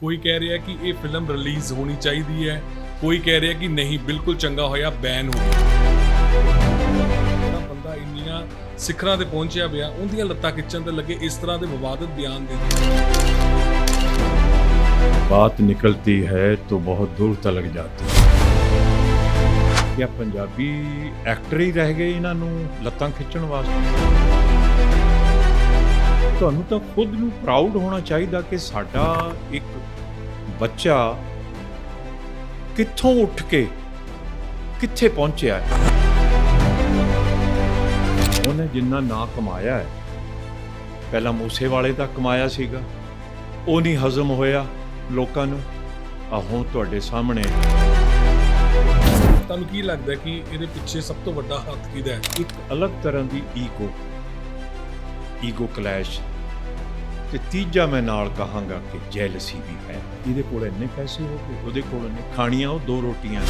ਕੋਈ ਕਹਿ ਰਿਹਾ ਕਿ ਇਹ ਫਿਲਮ ਰਿਲੀਜ਼ ਹੋਣੀ ਚਾਹੀਦੀ ਹੈ, ਕੋਈ ਕਹਿ ਰਿਹਾ ਕਿ ਨਹੀਂ, ਬਿਲਕੁਲ ਚੰਗਾ ਹੋਇਆ, ਬੈਨ ਹੋ ਗਿਆ। ਬੰਦਾ ਇੰਨੀਆਂ ਸਿਖਰਾਂ ਤੇ ਪਹੁੰਚਿਆ ਪਿਆ, ਉਹਦੀਆਂ ਲੱਤਾਂ ਖਿੱਚਣ ਤੇ ਲੱਗੇ, ਇਸ ਤਰ੍ਹਾਂ ਦੇ ਵਿਵਾਦਤ ਬਿਆਨ ਦੇ ਬਾਤ ਨਿਕਲਤੀ ਹੈ ਤਾਂ ਬਹੁਤ ਦੂਰ ਤੱਕ ਜਾਂਦੀ ਹੈ। ਕਿਆ ਪੰਜਾਬੀ ਐਕਟਰ ਹੀ ਰਹਿ ਗਏ ਇਹਨਾਂ ਨੂੰ ਲੱਤਾਂ ਖਿੱਚਣ ਵਾਸਤੇ। ਤੁਹਾਨੂੰ ਤਾਂ ਖੁਦ ਨੂੰ ਪ੍ਰਾਊਡ ਹੋਣਾ ਚਾਹੀਦਾ ਕਿ ਸਾਡਾ ਇੱਕ ਬੱਚਾ ਕਿੱਥੋਂ ਉੱਠ ਕੇ ਕਿੱਥੇ ਪਹੁੰਚਿਆ ਹੈ? ਉਹਨੇ ਜਿੰਨਾ ਨਾਂ ਕਮਾਇਆ ਹੈ ਪਹਿਲਾਂ ਮੂਸੇ ਵਾਲੇ ਦਾ ਕਮਾਇਆ ਸੀਗਾ। ਉਹ ਨਹੀਂ ਹਜ਼ਮ ਹੋਇਆ ਲੋਕਾਂ ਨੂੰ। ਆ ਹੁਣ ਤੁਹਾਡੇ ਸਾਹਮਣੇ। ਤੁਹਾਨੂੰ ਕੀ ਲੱਗਦਾ ਕਿ ਇਹਦੇ ਪਿੱਛੇ ਸਭ ਤੋਂ ਵੱਡਾ ਹੱਥ ਕਿਹਦਾ ਹੈ? ਇੱਕ ਅਲੱਗ ਤਰ੍ਹਾਂ ਦੀ ਈਗੋ। Ego clash. ਤੇ ਤੀਜਾ ਮੈਂ ਨਾਲ ਕਹਾਂਗਾ ਕਿ ਜੈਲਸੀ ਵੀ ਹੈ ਇਹਦੇ ਕੋਲ ਇੰਨੇ ਪੈਸੇ ਹੋ ਗਏ ਉਹਦੇ ਕੋਲ ਇੰਨੇ ਖਾਣੀਆਂ ਉਹ ਦੋ ਰੋਟੀਆਂ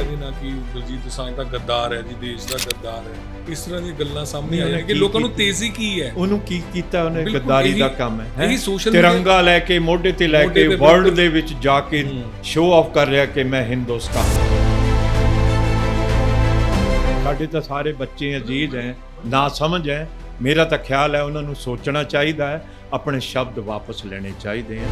ਇਹਦੇ ਨਾਲ ਕਿ ਦਲਜੀਤ ਦੋਸਾਂਝ ਦਾ ਗੱਦਾਰ ਹੈ ਜੀ ਦੇਸ਼ ਦਾ ਗੱਦਾਰ ਹੈ ਇਸ ਤਰ੍ਹਾਂ ਦੀਆਂ ਗੱਲਾਂ ਸਾਹਮਣੇ ਉਹਨੇ ਕਿ ਲੋਕਾਂ ਨੂੰ? ਤੇਜ਼ੀ ਕੀ ਹੈ ਉਹਨੂੰ ਕੀ ਕੀਤਾ ਉਹਨੇ ਗੱਦਾਰੀ ਦਾ ਕੰਮ ਹੈ ਹੈਂ? ਇਹੀ social ਤਿਰੰਗਾ ਲੈ ਕੇ ਮੋਢੇ ਤੇ ਲੈ ਕੇ ਵਰਲਡ। ਦੇ ਵਿੱਚ ਜਾ ਕੇ। ਸ਼ੋਅ ਆਫ ਕਰ ਰਿਹਾ ਕਿ ਮੈਂ ਹਿੰਦੁਸਤਾਨ ਸਾਡੇ ਤਾਂ ਸਾਰੇ ਬੱਚੇ ਅਜੀਜ਼ ਹੈ ਨਾ ਸਮਝ ਹੈ ਮੇਰਾ ਤਾਂ ਖਿਆਲ ਹੈ ਉਹਨਾਂ ਨੂੰ ਸੋਚਣਾ ਚਾਹੀਦਾ ਹੈ ਆਪਣੇ ਸ਼ਬਦ ਵਾਪਸ ਲੈਣੇ ਚਾਹੀਦੇ ਹੈ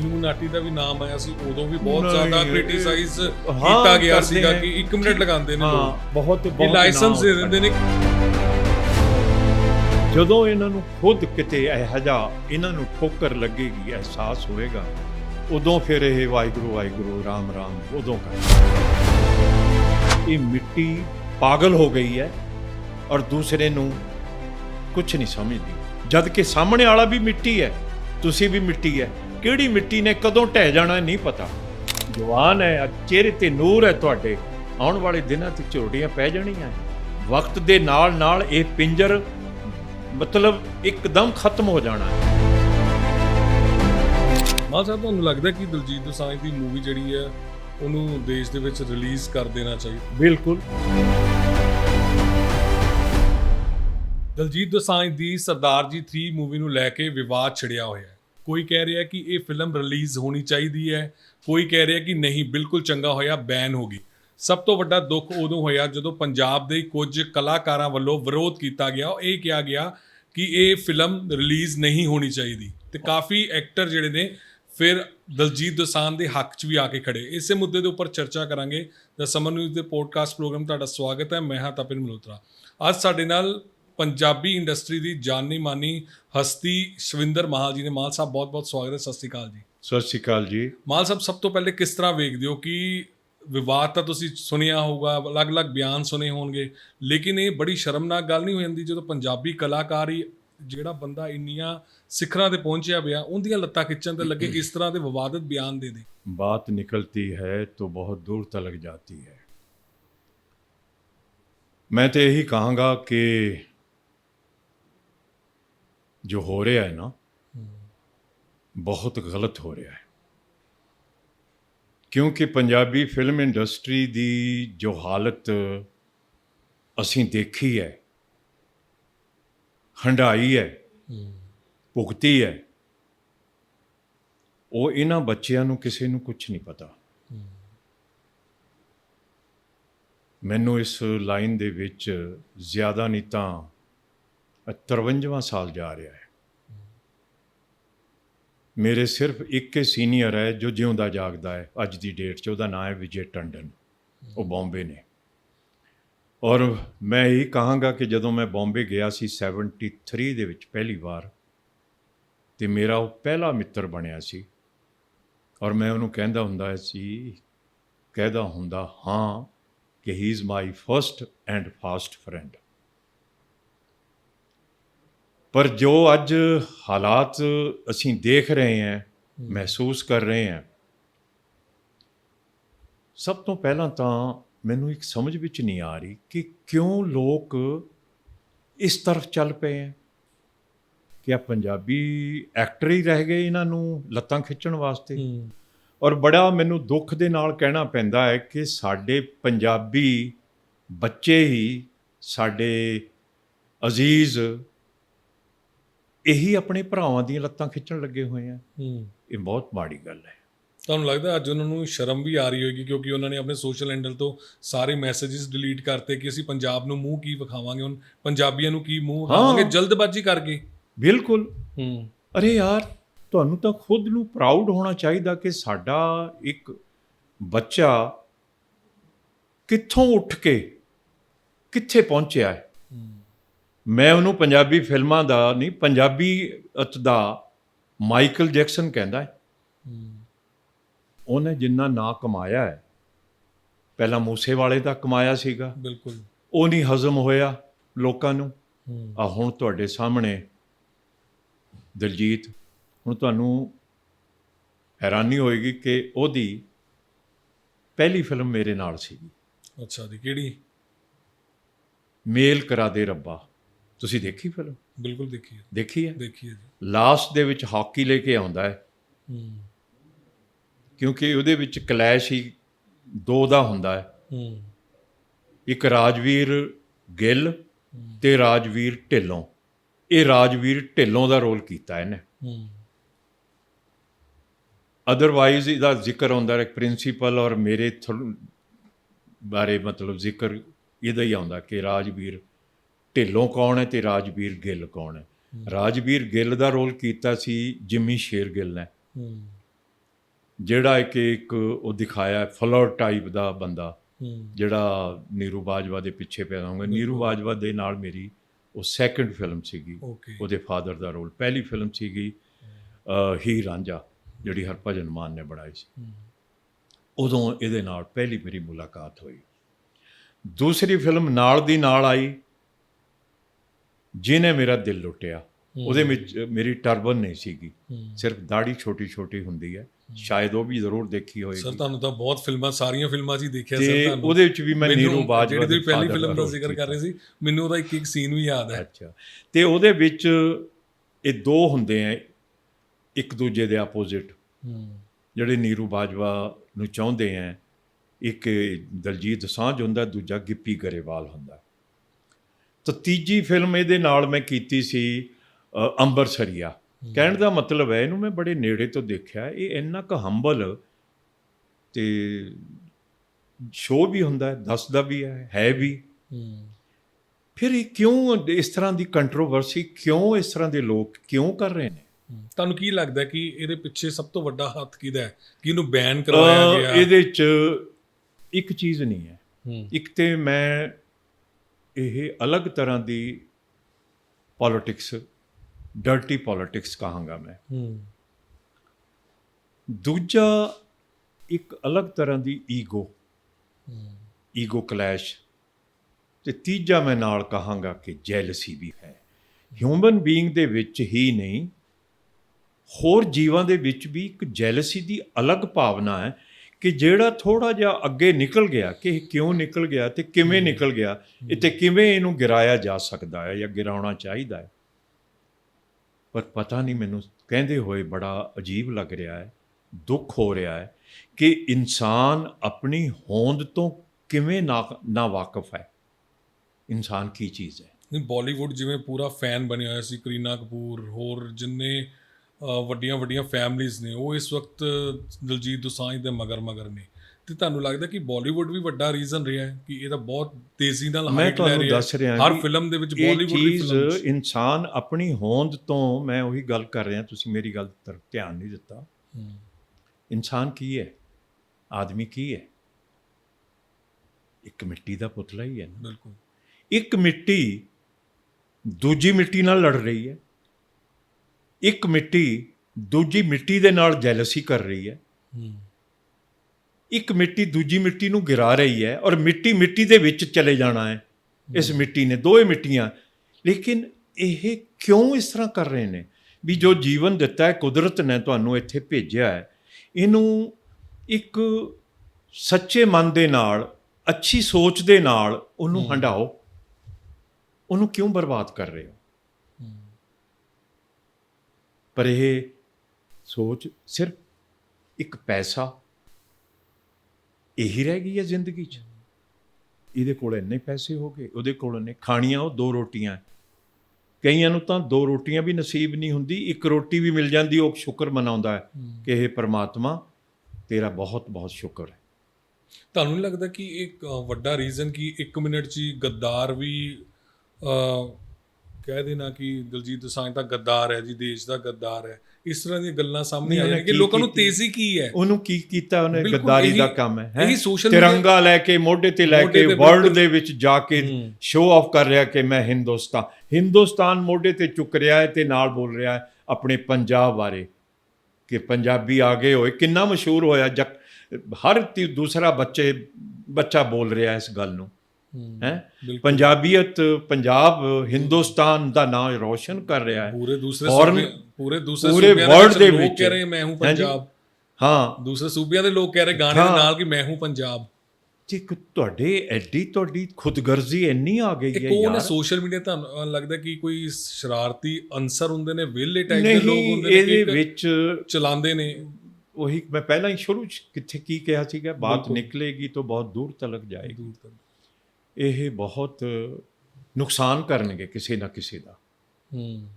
ਇਲੂਮੀਨਾਟੀ ਦਾ ਵੀ ਨਾਮ ਆਇਆ ਸੀ ਉਦੋਂ ਵੀ ਬਹੁਤ ਜ਼ਿਆਦਾ ਕ੍ਰਿਟਿਸਾਈਜ਼ ਕੀਤਾ ਗਿਆ ਸੀਗਾ। ਕਿ 1 ਮਿੰਟ ਲਗਾਉਂਦੇ ਨੇ ਲੋਕ ਬਹੁਤ ਬਹੁਤ ਲਾਇਸੈਂਸ ਦੇ ਦਿੰਦੇ ਨੇ। ਜਦੋਂ ਇਹਨਾਂ ਨੂੰ ਖੁਦ ਕਿਤੇ ਇਹੋ ਜਿਹਾ ਇਹਨਾਂ ਨੂੰ ਠੋਕਰ ਲੱਗੇਗੀ ਅਹਿਸਾਸ ਹੋਏਗਾ ਉਦੋਂ ਫਿਰ ਇਹ ਵਾਹਿਗੁਰੂ ਵਾਹਿਗੁਰੂ ਰਾਮ ਰਾਮ ਉਦੋਂ ਕਰ। ਇਹ ਮਿੱਟੀ ਪਾਗਲ ਹੋ ਗਈ ਹੈ ਔਰ ਦੂਸਰੇ ਨੂੰ ਕੁਝ ਨਹੀਂ ਸਮਝਦੀ। ਜਦ ਕਿ ਸਾਹਮਣੇ ਵਾਲਾ ਵੀ ਮਿੱਟੀ ਹੈ ਤੁਸੀਂ ਵੀ ਮਿੱਟੀ ਹੈ। ਕਿਹੜੀ ਮਿੱਟੀ ਨੇ ਕਦੋਂ ਢਹਿ ਜਾਣਾ ਨਹੀਂ ਪਤਾ। ਜਵਾਨ ਹੈ ਚਿਹਰੇ ਤੇ ਨੂਰ ਹੈ ਤੁਹਾਡੇ। ਆਉਣ ਵਾਲੇ ਦਿਨਾਂ ਤੇ ਝੋਟੀਆਂ ਪੈ ਜਾਣੀਆਂ। ਵਕਤ ਦੇ ਨਾਲ ਨਾਲ ਇਹ ਪਿੰਜਰ ਮਤਲਬ ਇੱਕਦਮ ਖਤਮ ਹੋ ਜਾਣਾ ਹੈ। ਮਾਨ ਸਾਹਿਬ ਤੁਹਾਨੂੰ ਲੱਗਦਾ ਕਿ ਦਲਜੀਤ ਦੋਸਾਂਝ ਦੀ ਮੂਵੀ ਜਿਹੜੀ ਹੈ ਉਹਨੂੰ ਦੇਸ਼ ਦੇ ਵਿੱਚ ਰਿਲੀਜ਼ ਕਰ ਦੇਣਾ ਚਾਹੀਦਾ? ਬਿਲਕੁਲ। ਦਲਜੀਤ ਦੋਸਾਂਝ ਦੀ ਸਰਦਾਰ ਜੀ 3 ਮੂਵੀ ਨੂੰ ਲੈ ਕੇ ਵਿਵਾਦ ਛਿੜਿਆ ਹੋਇਆ ਹੈ। ਕੋਈ ਕਹਿ ਰਿਹਾ ਕਿ ਇਹ ਫਿਲਮ ਰਿਲੀਜ਼ ਹੋਣੀ ਚਾਹੀਦੀ ਹੈ, ਕੋਈ ਕਹਿ ਰਿਹਾ ਕਿ ਨਹੀਂ, ਬਿਲਕੁਲ ਚੰਗਾ ਹੋਇਆ ਬੈਨ ਹੋ ਗਈ। ਸਭ ਤੋਂ ਵੱਡਾ ਦੁੱਖ ਉਦੋਂ ਹੋਇਆ ਜਦੋਂ ਪੰਜਾਬ ਦੇ ਕੁਝ ਕਲਾਕਾਰਾਂ ਵੱਲੋਂ ਵਿਰੋਧ ਕੀਤਾ ਗਿਆ। ਉਹ ਇਹ ਕਿਹਾ ਗਿਆ ਕਿ ਇਹ ਫਿਲਮ ਰਿਲੀਜ਼ ਨਹੀਂ ਹੋਣੀ ਚਾਹੀਦੀ ਤੇ ਕਾਫੀ ਐਕਟਰ ਜਿਹੜੇ ਨੇ ਫਿਰ ਦਲਜੀਤ ਦੋਸਾਂਝ ਦੇ ਹੱਕ 'ਚ ਵੀ ਆ ਕੇ ਖੜੇ। ਇਸੇ ਮੁੱਦੇ ਦੇ ਉੱਪਰ ਚਰਚਾ ਕਰਾਂਗੇ। ਦ ਸਮਰ ਨਿਊਜ਼ ਦੇ ਪੋਡਕਾਸਟ ਪ੍ਰੋਗਰਾਮ ਤੁਹਾਡਾ ਸਵਾਗਤ ਹੈ। ਮੈਂ ਹਾਂ ਤਪਿਨ ਮਲਹੋਤਰਾ। ਅੱਜ ਸਾਡੇ ਨਾਲ ਪੰਜਾਬੀ ਇੰਡਸਟਰੀ ਦੀ ਜਾਨੀ ਮਾਨੀ ਹਸਤੀ ਸ਼ਵਿੰਦਰ ਮਾਹਲ ਜੀ ਨੇ। ਮਾਲ ਸਾਹਿਬ ਬਹੁਤ ਬਹੁਤ ਸਵਾਗਤ ਹੈ। ਸਤਿ ਸ੍ਰੀ ਅਕਾਲ ਜੀ। ਸਤਿ ਸ੍ਰੀ ਅਕਾਲ ਜੀ। ਮਾਲ ਸਾਹਿਬ ਸਭ ਤੋਂ ਪਹਿਲੇ ਕਿਸ ਤਰ੍ਹਾਂ ਵੇਖਦੇ ਹੋ ਕਿ ਵਿਵਾਦ ਤਾਂ ਤੁਸੀਂ ਸੁਣਿਆ ਹੋਊਗਾ ਅਲੱਗ-ਅਲੱਗ ਬਿਆਨ ਸੁਨੇ ਹੋਣਗੇ ਲੇਕਿਨ ਇਹ ਬੜੀ ਸ਼ਰਮਨਾਕ ਗੱਲ ਨਹੀਂ ਹੋ ਜਾਂਦੀ ਜਦੋਂ ਪੰਜਾਬੀ ਕਲਾਕਾਰ ਹੀ ਜਿਹੜਾ ਬੰਦਾ ਇੰਨੀਆਂ ਸਿਖਰਾਂ ਤੇ ਪਹੁੰਚਿਆ ਪਿਆ ਉਹਦੀਆਂ ਲੱਤਾਂ ਖਿੱਚਣ ਤੇ ਲੱਗੇ ਇਸ ਤਰ੍ਹਾਂ ਦੇ ਵਿਵਾਦਤ ਬਿਆਨ ਦੇ ਦੇ? ਬਾਤ ਨਿਕਲਤੀ ਹੈ ਤਾਂ ਬਹੁਤ ਦੂਰ ਤੱਕ ਜਾਂਦੀ ਹੈ। ਮੈਂ ਤੇ ਇਹੀ ਕਹਾਂਗਾ ਕਿ ਜੋ ਹੋ ਰਿਹਾ ਹੈ ਨਾ ਬਹੁਤ ਗਲਤ ਹੋ ਰਿਹਾ ਹੈ ਕਿਉਂਕਿ ਪੰਜਾਬੀ ਫਿਲਮ ਇੰਡਸਟਰੀ ਦੀ ਜੋ ਹਾਲਤ ਅਸੀਂ ਦੇਖੀ ਹੈ ਹੰਡਾਈ ਹੈ ਭੁਗਤੀ ਹੈ ਉਹ ਇਹਨਾਂ ਬੱਚਿਆਂ ਨੂੰ ਕਿਸੇ ਨੂੰ ਕੁਝ ਨਹੀਂ ਪਤਾ ਮੈਨੂੰ ਇਸ ਲਾਈਨ ਦੇ ਵਿੱਚ ਜ਼ਿਆਦਾ ਨਹੀਂ ਤਾਂ 53ਵਾਂ ਸਾਲ ਜਾ ਰਿਹਾ ਹੈ। ਮੇਰੇ ਸਿਰਫ ਇੱਕ ਹੀ ਸੀਨੀਅਰ ਹੈ ਜੋ ਜਿਉਂਦਾ ਜਾਗਦਾ ਹੈ। ਅੱਜ ਦੀ ਡੇਟ 'ਚ ਉਹਦਾ ਨਾਮ ਹੈ ਵਿਜੇ ਟੰਡਨ। ਉਹ ਬੰਬੇ ਨੇ। ਔਰ ਮੈਂ ਇਹ ਕਹਾਂਗਾ ਕਿ ਜਦੋਂ ਮੈਂ ਬੰਬੇ ਗਿਆ ਸੀ 73 ਦੇ ਵਿੱਚ ਪਹਿਲੀ ਵਾਰ, ਤੇ ਮੇਰਾ ਉਹ ਪਹਿਲਾ ਮਿੱਤਰ ਬਣਿਆ ਸੀ। ਔਰ ਮੈਂ ਉਹਨੂੰ ਕਹਿੰਦਾ ਹੁੰਦਾ ਸੀ, ਕਹਿਦਾ ਹੁੰਦਾ ਹਾਂ ਕਿ he is my first and fast friend ਪਰ ਜੋ ਅੱਜ ਹਾਲਾਤ ਅਸੀਂ ਦੇਖ ਰਹੇ ਹਾਂ ਮਹਿਸੂਸ ਕਰ ਰਹੇ ਹਾਂ ਸਭ ਤੋਂ ਪਹਿਲਾਂ ਤਾਂ ਮੈਨੂੰ ਇੱਕ ਸਮਝ ਵਿੱਚ ਨਹੀਂ ਆ ਰਹੀ ਕਿ ਕਿਉਂ ਲੋਕ ਇਸ ਤਰਫ ਚੱਲ ਪਏ ਹੈ ਕਿ ਆ ਪੰਜਾਬੀ ਐਕਟਰ ਹੀ ਰਹਿ ਗਏ ਇਹਨਾਂ ਨੂੰ ਲੱਤਾਂ ਖਿੱਚਣ ਵਾਸਤੇ। ਔਰ ਬੜਾ ਮੈਨੂੰ ਦੁੱਖ ਦੇ ਨਾਲ ਕਹਿਣਾ ਪੈਂਦਾ ਹੈ ਕਿ ਸਾਡੇ ਪੰਜਾਬੀ ਬੱਚੇ ਹੀ ਸਾਡੇ ਅਜ਼ੀਜ਼ ਇਹੀ ਆਪਣੇ ਭਰਾਵਾਂ ਦੀਆਂ ਲੱਤਾਂ ਖਿੱਚਣ ਲੱਗੇ ਹੋਏ ਆ। ਇਹ ਬਹੁਤ ਮਾੜੀ ਗੱਲ ਹੈ। ਤੁਹਾਨੂੰ ਲੱਗਦਾ ਅੱਜ ਉਹਨਾਂ ਨੂੰ ਸ਼ਰਮ ਵੀ ਆ ਰਹੀ ਹੋਏਗੀ ਕਿਉਂਕਿ ਉਹਨਾਂ ਨੇ ਆਪਣੇ ਸੋਸ਼ਲ ਹੈਂਡਲ ਤੋਂ ਸਾਰੇ ਮੈਸੇजेस ਡਿਲੀਟ ਕਰਤੇ ਕਿ ਅਸੀਂ ਪੰਜਾਬ ਨੂੰ ਮੂੰਹ ਕੀ ਵਿਖਾਵਾਂਗੇ ਹੁਣ ਪੰਜਾਬੀਆਂ ਨੂੰ ਕੀ ਮੂੰਹ। ਵਿਖਾਵਾਂਗੇ ਜਲਦਬਾਜ਼ੀ ਕਰਕੇ। ਬਿਲਕੁਲ। ਹੂੰ। ਅਰੇ ਯਾਰ ਤੁਹਾਨੂੰ ਤਾਂ ਖੁਦ ਨੂੰ ਪ੍ਰਾਊਡ ਹੋਣਾ ਚਾਹੀਦਾ ਕਿ ਸਾਡਾ ਇੱਕ ਬੱਚਾ ਕਿੱਥੋਂ ਉੱਠ ਕੇ ਕਿੱਥੇ ਪਹੁੰਚਿਆ ਹੈ। ਮੈਂ ਉਹਨੂੰ ਪੰਜਾਬੀ ਫਿਲਮਾਂ ਦਾ ਨਹੀਂ ਪੰਜਾਬੀ ਅਤ ਦਾ ਮਾਈਕਲ ਜੈਕਸਨ ਕਹਿੰਦਾ ਹੈ। ਉਹਨੇ ਜਿੰਨਾ ਨਾਂ ਕਮਾਇਆ ਹੈ ਪਹਿਲਾਂ ਮੂਸੇ ਵਾਲੇ ਦਾ ਕਮਾਇਆ ਸੀਗਾ। ਬਿਲਕੁਲ। ਉਹ ਨਹੀਂ ਹਜ਼ਮ ਹੋਇਆ ਲੋਕਾਂ ਨੂੰ। ਆ ਹੁਣ ਤੁਹਾਡੇ ਸਾਹਮਣੇ ਦਲਜੀਤ ਹੁਣ ਤੁਹਾਨੂੰ ਹੈਰਾਨੀ ਹੋਏਗੀ ਕਿ ਉਹਦੀ ਪਹਿਲੀ ਫਿਲਮ ਮੇਰੇ ਨਾਲ ਸੀਗੀ। ਅੱਛਾ ਦੀ ਕਿਹੜੀ? ਮੇਲ ਕਰਾ ਦੇ ਰੱਬਾ। ਤੁਸੀਂ ਦੇਖੀ ਫਿਲਮ? ਬਿਲਕੁਲ ਦੇਖੀਏ ਦੇਖੀ ਹੈ? ਦੇਖੀਏ ਜੀ। ਲਾਸਟ ਦੇ ਵਿੱਚ ਹਾਕੀ ਲੈ ਕੇ ਆਉਂਦਾ ਹੈ। ਹੂੰ। ਕਿਉਂਕਿ ਉਹਦੇ ਵਿੱਚ ਕਲੈਸ਼ ਹੀ ਦੋ ਦਾ ਹੁੰਦਾ ਹੈ। ਹੂੰ। ਇੱਕ ਰਾਜਵੀਰ ਗਿੱਲ ਤੇ ਰਾਜਵੀਰ ਢਿੱਲੋਂ। ਇਹ ਰਾਜਵੀਰ ਢਿੱਲੋਂ ਦਾ ਰੋਲ ਕੀਤਾ ਇਹਨੇ। ਹੂੰ। ਅਦਰਵਾਈਜ਼ ਇਹਦਾ ਜ਼ਿਕਰ ਹੁੰਦਾ ਹੈ ਪ੍ਰਿੰਸੀਪਲ ਔਰ ਮੇਰੇ ਬਾਰੇ ਮਤਲਬ ਜ਼ਿਕਰ ਇਹਦਾ ਹੀ ਆਉਂਦਾ ਕਿ ਰਾਜਵੀਰ ਢਿੱਲੋਂ ਕੌਣ ਹੈ ਤੇ ਰਾਜਵੀਰ ਗਿੱਲ ਕੌਣ ਹੈ? ਰਾਜਵੀਰ ਗਿੱਲ ਦਾ ਰੋਲ ਕੀਤਾ ਸੀ ਜਿਮੀ ਸ਼ੇਰਗਿੱਲ ਨੇ। ਹੂੰ। ਜਿਹੜਾ ਇੱਕ ਇੱਕ ਉਹ ਦਿਖਾਇਆ ਫਲਰ ਟਾਈਪ ਦਾ ਬੰਦਾ ਹੂੰ। ਜਿਹੜਾ ਨੀਰੂ ਬਾਜਵਾ ਦੇ ਪਿੱਛੇ ਪਿਆ ਹੋਊਗਾ। ਨੀਰੂ ਬਾਜਵਾ ਦੇ ਨਾਲ ਮੇਰੀ ਉਹ ਸੈਕੰਡ ਫਿਲਮ ਸੀਗੀ। ਉਹਦੇ ਫਾਦਰ ਦਾ ਰੋਲ। ਪਹਿਲੀ ਫਿਲਮ ਸੀਗੀ ਹੀਰ ਰਾਂਝਾ ਜਿਹੜੀ ਹਰਭਜਨ ਮਾਨ ਨੇ ਬਣਾਈ ਸੀ। ਉਦੋਂ ਇਹਦੇ ਨਾਲ ਪਹਿਲੀ ਮੇਰੀ ਮੁਲਾਕਾਤ ਹੋਈ। ਦੂਸਰੀ ਫਿਲਮ ਨਾਲ ਦੀ ਨਾਲ ਆਈ। ਜਿਹਨੇ ਮੇਰਾ ਦਿਲ ਲੁੱਟਿਆ ਉਹਦੇ ਵਿੱਚ ਮੇਰੀ ਟਰਬਨ ਨਹੀਂ ਸੀਗੀ। ਸਿਰਫ ਦਾੜੀ ਛੋਟੀ ਛੋਟੀ ਹੁੰਦੀ ਹੈ। ਸ਼ਾਇਦ ਉਹ ਵੀ ਜ਼ਰੂਰ ਦੇਖੀ ਸਰ ਹੋਏਗੀ ਤੁਹਾਨੂੰ ਤਾਂ ਬਹੁਤ ਫਿਲਮਾਂ ਸਾਰੀਆਂ ਫਿਲਮਾਂ ਹੀ ਦੇਖਿਆ ਸਰ ਤੁਹਾਨੂੰ। ਉਹਦੇ ਵਿੱਚ ਵੀ ਮੈਂ ਨੀਰੂ ਬਾਜਵਾ ਜਿਹੜੀ ਤੁਸੀਂ ਪਹਿਲੀ ਫਿਲਮ ਦਾ ਜ਼ਿਕਰ ਕਰ। ਰਹੇ ਸੀ ਮੈਨੂੰ ਉਹਦਾ ਇੱਕ ਇੱਕ ਸੀਨ ਵੀ ਯਾਦ ਹੈ। ਅੱਛਾ। ਤੇ ਉਹਦੇ ਵਿੱਚ ਇਹ ਦੋ ਹੁੰਦੇ ਆ ਇੱਕ ਦੂਜੇ ਦੇ ਆਪੋਜ਼ਿਟ ਜਿਹੜੇ ਨੀਰੂ ਬਾਜਵਾ ਨੂੰ ਚਾਹੁੰਦੇ ਆ ਇੱਕ ਦਲਜੀਤ ਦੋਸਾਂਝ ਹੁੰਦਾ ਦੂਜਾ ਗਿੱਪੀ ਗਰੇਵਾਲ ਹੁੰਦਾ। ਤਾਂ ਤੀਜੀ ਫਿਲਮ ਇਹਦੇ ਨਾਲ ਮੈਂ ਕੀਤੀ ਸੀ ਅੰਬਰਸਰੀਆ ਕਹਿਣ ਦਾ ਮਤਲਬ ਹੈ ਇਹਨੂੰ ਮੈਂ ਬੜੇ ਨੇੜੇ ਤੋਂ ਦੇਖਿਆ ਇਹ ਇੰਨਾ ਕੁ ਹੰਬਲ ਤੇ ਸ਼ੋਅ ਵੀ ਹੁੰਦਾ ਹੈ ਦੱਸਦਾ ਵੀ ਹੈ ਹੈ ਵੀ। ਫਿਰ ਇਹ ਕਿਉਂ ਇਸ ਤਰ੍ਹਾਂ ਦੀ ਕੰਟਰੋਵਰਸੀ ਕਿਉਂ ਇਸ ਤਰ੍ਹਾਂ ਦੇ ਲੋਕ ਕਿਉਂ ਕਰ ਰਹੇ ਨੇ। ਤੁਹਾਨੂੰ ਕੀ ਲੱਗਦਾ ਕਿ ਇਹਦੇ ਪਿੱਛੇ ਸਭ ਤੋਂ ਵੱਡਾ ਹੱਥ ਕਿਹਦਾ ਹੈ? ਕਿ ਇਹਨੂੰ ਬੈਨ ਕਰਵਾਇਆ ਗਿਆ? ਇਹਦੇ ਚ ਇੱਕ ਚੀਜ਼ ਨਹੀਂ ਹੂੰ। ਇੱਕ ਤੇ ਮੈਂ ਇਹ ਅਲੱਗ ਤਰ੍ਹਾਂ ਦੀ ਪੋਲਿਟਿਕਸ ਡਰਟੀ ਪੋਲਿਟਿਕਸ ਕਹਾਂਗਾ ਮੈਂ। ਦੂਜਾ ਇੱਕ ਅਲੱਗ ਤਰ੍ਹਾਂ ਦੀ ਈਗੋ ਈਗੋ ਕਲੈਸ਼ ਤੇ ਤੀਜਾ ਮੈਂ ਨਾਲ ਕਹਾਂਗਾ ਕਿ ਜੈਲਸੀ ਵੀ ਹੈ। ਹਿਊਮਨ ਬੀਇੰਗ ਦੇ ਵਿੱਚ ਹੀ ਨਹੀਂ ਹੋਰ ਜੀਵਾਂ ਦੇ ਵਿੱਚ ਵੀ ਇੱਕ ਜੈਲਸੀ ਦੀ ਅਲੱਗ ਭਾਵਨਾ ਹੈ। ਕਿ ਜਿਹੜਾ ਥੋੜਾ ਜਿਹਾ ਅੱਗੇ ਨਿਕਲ ਗਿਆ ਕਿ ਇਹ ਕਿਉਂ ਨਿਕਲ ਗਿਆ ਤੇ ਕਿਵੇਂ ਨਿਕਲ ਗਿਆ ਤੇ ਕਿਵੇਂ ਇਹਨੂੰ ਗਿਰਾਇਆ ਜਾ ਸਕਦਾ ਹੈ ਜਾਂ ਗਿਰਾਉਣਾ ਚਾਹੀਦਾ ਹੈ। ਪਰ ਪਤਾ ਨਹੀਂ ਮੈਨੂੰ ਕਹਿੰਦੇ ਹੋਏ ਬੜਾ ਅਜੀਬ ਲੱਗ ਰਿਹਾ ਹੈ ਦੁੱਖ ਹੋ ਰਿਹਾ ਹੈ ਕਿ ਇਨਸਾਨ ਆਪਣੀ ਹੋਂਦ ਤੋਂ ਕਿਵੇਂ ਨਾ ਨਾ ਵਾਕਿਫ ਹੈ। ਇਨਸਾਨ ਕੀ ਚੀਜ਼ ਹੈ? ਬਾਲੀਵੁੱਡ ਜਿਵੇਂ ਪੂਰਾ ਫੈਨ ਬਣਿਆ ਹੋਇਆ ਸੀ ਕਰੀਨਾ ਕਪੂਰ ਹੋਰ ਜਿੰਨੇ ਵੱਡੀਆਂ ਵੱਡੀਆਂ ਫੈਮਲੀਆਂ ਨੇ ਉਹ ਇਸ ਵਕਤ ਦਲਜੀਤ ਦੋਸਾਂਝ ਦੇ ਮਗਰ ਮਗਰ ਨੇ। ਤੇ ਤੁਹਾਨੂੰ ਲੱਗਦਾ ਕਿ ਬਾਲੀਵੁੱਡ ਵੀ ਵੱਡਾ ਰੀਜ਼ਨ ਰਿਹਾ ਹੈ ਕਿ ਇਹਦਾ ਬਹੁਤ ਤੇਜ਼ੀ ਨਾਲ ਹਾਈਟ ਲੈ ਰਿਹਾ ਰਿਹਾ ਹਰ ਫਿਲਮ ਦੇ ਵਿੱਚ ਬਾਲੀਵੁੱਡ ਦੀ ਫਿਲਮ। ਇਨਸਾਨ ਆਪਣੀ ਹੋਂਦ ਤੋਂ ਮੈਂ ਉਹੀ ਗੱਲ ਕਰ ਰਿਹਾ ਤੁਸੀਂ ਮੇਰੀ ਗੱਲ ਤਰਫ ਧਿਆਨ ਨਹੀਂ ਦਿੱਤਾ। ਹੂੰ। ਇਨਸਾਨ ਕੀ ਹੈ? ਆਦਮੀ ਕੀ ਹੈ? ਇੱਕ ਮਿੱਟੀ ਦਾ ਪੁਤਲਾ ਹੀ ਹੈ ਨਾ। ਬਿਲਕੁਲ। ਇੱਕ ਮਿੱਟੀ ਦੂਜੀ ਮਿੱਟੀ ਨਾਲ ਲੜ ਰਹੀ ਹੈ। ਇੱਕ ਮਿੱਟੀ ਦੂਜੀ ਮਿੱਟੀ ਦੇ ਨਾਲ ਜੈਲਸੀ ਕਰ ਰਹੀ ਹੈ। ਇੱਕ ਮਿੱਟੀ ਦੂਜੀ ਮਿੱਟੀ ਨੂੰ ਗਿਰਾ ਰਹੀ ਹੈ ਔਰ ਮਿੱਟੀ ਮਿੱਟੀ ਦੇ ਵਿੱਚ ਚਲੇ ਜਾਣਾ ਹੈ ਇਸ ਮਿੱਟੀ ਨੇ ਦੋਏ ਮਿੱਟੀਆਂ। ਲੇਕਿਨ ਇਹ ਕਿਉਂ ਇਸ ਤਰ੍ਹਾਂ ਕਰ ਰਹੇ ਨੇ? ਵੀ ਜੋ ਜੀਵਨ ਦਿੱਤਾ ਹੈ ਕੁਦਰਤ ਨੇ ਤੁਹਾਨੂੰ ਇੱਥੇ ਭੇਜਿਆ ਹੈ ਇਹਨੂੰ ਇੱਕ ਸੱਚੇ ਮਨ ਦੇ ਨਾਲ ਅੱਛੀ ਸੋਚ ਦੇ ਨਾਲ ਉਹਨੂੰ ਹੰਡਾਓ ਉਹਨੂੰ ਕਿਉਂ ਬਰਬਾਦ ਕਰ ਰਹੇ ਹੂੰ? ਪਰ ਇਹ ਸੋਚ ਸਿਰਫ ਇੱਕ ਪੈਸਾ ਇਹੀ ਰਹਿ ਗਈ ਹੈ ਜ਼ਿੰਦਗੀ 'ਚ। ਇਹਦੇ ਕੋਲ ਇੰਨੇ ਪੈਸੇ ਹੋ ਗਏ ਉਹਦੇ ਕੋਲ ਨੇ ਖਾਣੀਆਂ ਉਹ ਦੋ ਰੋਟੀਆਂ ਕਈਆਂ ਨੂੰ ਤਾਂ ਦੋ ਰੋਟੀਆਂ ਵੀ ਨਸੀਬ ਨਹੀਂ ਹੁੰਦੀ ਇੱਕ ਰੋਟੀ ਵੀ ਮਿਲ ਜਾਂਦੀ ਉਹ ਸ਼ੁਕਰ ਮਨਾਉਂਦਾ ਹੈ ਕਿ ਇਹ ਪ੍ਰਮਾਤਮਾ ਤੇਰਾ ਬਹੁਤ ਬਹੁਤ ਸ਼ੁਕਰ ਹੈ। ਤੁਹਾਨੂੰ ਨਹੀਂ ਲੱਗਦਾ ਕਿ ਇੱਕ ਵੱਡਾ ਰੀਜ਼ਨ ਕਿ 1 ਮਿੰਟ 'ਚ ਹੀ ਗੱਦਾਰ ਵੀ ਕਹਿ ਦੇਣਾ ਕਿ ਦਲਜੀਤ ਦੋਸਾਂਝ ਤਾਂ ਗੱਦਾਰ ਹੈ ਜੀ ਦੇਸ਼ ਦਾ ਗੱਦਾਰ ਹੈ ਇਸ ਤਰ੍ਹਾਂ ਦੀਆਂ ਗੱਲਾਂ ਸਾਹਮਣੇ ਆ ਕਿ ਲੋਕਾਂ ਨੂੰ? ਤੇਜ਼ੀ ਕੀ ਹੈ ਉਹਨੂੰ ਕੀ ਕੀਤਾ ਉਹਨੇ ਗੱਦਾਰੀ ਦਾ ਕੰਮ ਹੈ ਤਿਰੰਗਾ ਲੈ ਕੇ ਮੋਢੇ ਤੇ ਲੈ ਕੇ ਵਰਲਡ। ਦੇ ਵਿੱਚ ਜਾ ਕੇ। ਸ਼ੋਅ ਆਫ ਕਰ ਰਿਹਾ ਕਿ ਮੈਂ ਹਿੰਦੁਸਤਾਨ ਹਿੰਦੁਸਤਾਨ ਮੋਢੇ ਤੇ ਚੁੱਕ ਰਿਹਾ ਹੈ ਤੇ ਨਾਲ ਬੋਲ ਰਿਹਾ ਹੈ ਆਪਣੇ ਪੰਜਾਬ ਬਾਰੇ ਕਿ ਪੰਜਾਬੀ ਆ ਗਏ ਹੋਏ ਕਿੰਨਾ ਮਸ਼ਹੂਰ ਹੋਇਆ ਹਰ ਦੂਸਰਾ ਬੱਚੇ ਬੱਚਾ ਬੋਲ ਰਿਹਾ ਇਸ ਗੱਲ ਨੂੰ ਹੈ? ਪੰਜਾਬੀਅਤ ਪੰਜਾਬ ਹਿੰਦੁਸਤਾਨ ਦਾ ਨਾਮ ਰੋਸ਼ਨ ਕਰ ਰਿਹਾ ਹੈ। ਪੂਰੇ ਦੂਸਰੇ ਸੂਬੇ ਪੂਰੇ ਦੂਸਰੇ ਵਿੱਚ ਦੇ ਲੋਕ। ਕਹਿ ਰਹੇ ਮੈਂ ਹੂੰ। ਪੰਜਾਬ। ਹਾਂ। ਦੂਸਰੇ ਸੂਬਿਆਂ ਦੇ ਲੋਕ ਕਹਿ ਰਹੇ ਗਾਣੇ ਦੇ। ਨਾਲ ਕਿ ਮੈਂ ਹੂੰ ਪੰਜਾਬ। ਜੀ ਤੁਹਾਡੇ ਐਡੀ ਤੁਹਾਡੀ ਖੁਦਗਰਜ਼ੀ ਇੰਨੀ ਆ ਗਈ ਹੈ ਯਾਰ। ਸੋਸ਼ਲ ਮੀਡੀਆ ਤੁਹਾਨੂੰ ਲੱਗਦਾ ਕਿ ਕੋਈ ਸ਼ਰਾਰਤੀ ਅਨਸਰ ਹੁੰਦੇ ਨੇ ਵਿਹਲੇ ਟਾਈਪ ਦੇ ਲੋਕ ਹੁੰਦੇ ਨੇ ਇਹਦੇ ਵਿੱਚ ਚਲਾਉਂਦੇ ਨੇ। ਉਹੀ ਮੈਂ ਪਹਿਲਾਂ ਹੀ ਸ਼ੁਰੂ ਕਿੱਥੇ ਕੀ ਕਿਹਾ ਸੀਗਾ ਬਾਤ। ਨਿਕਲੇਗੀ ਤਾਂ ਬਹੁਤ ਦੂਰ ਤੱਕ ਜਾਏਗੀ। ਦੂਰ ਤੱਕ। ਇਹ ਬਹੁਤ ਨੁਕਸਾਨ ਕਰਨਗੇ ਕਿਸੇ ਨਾ ਕਿਸੇ ਦਾ। ਹੂੰ।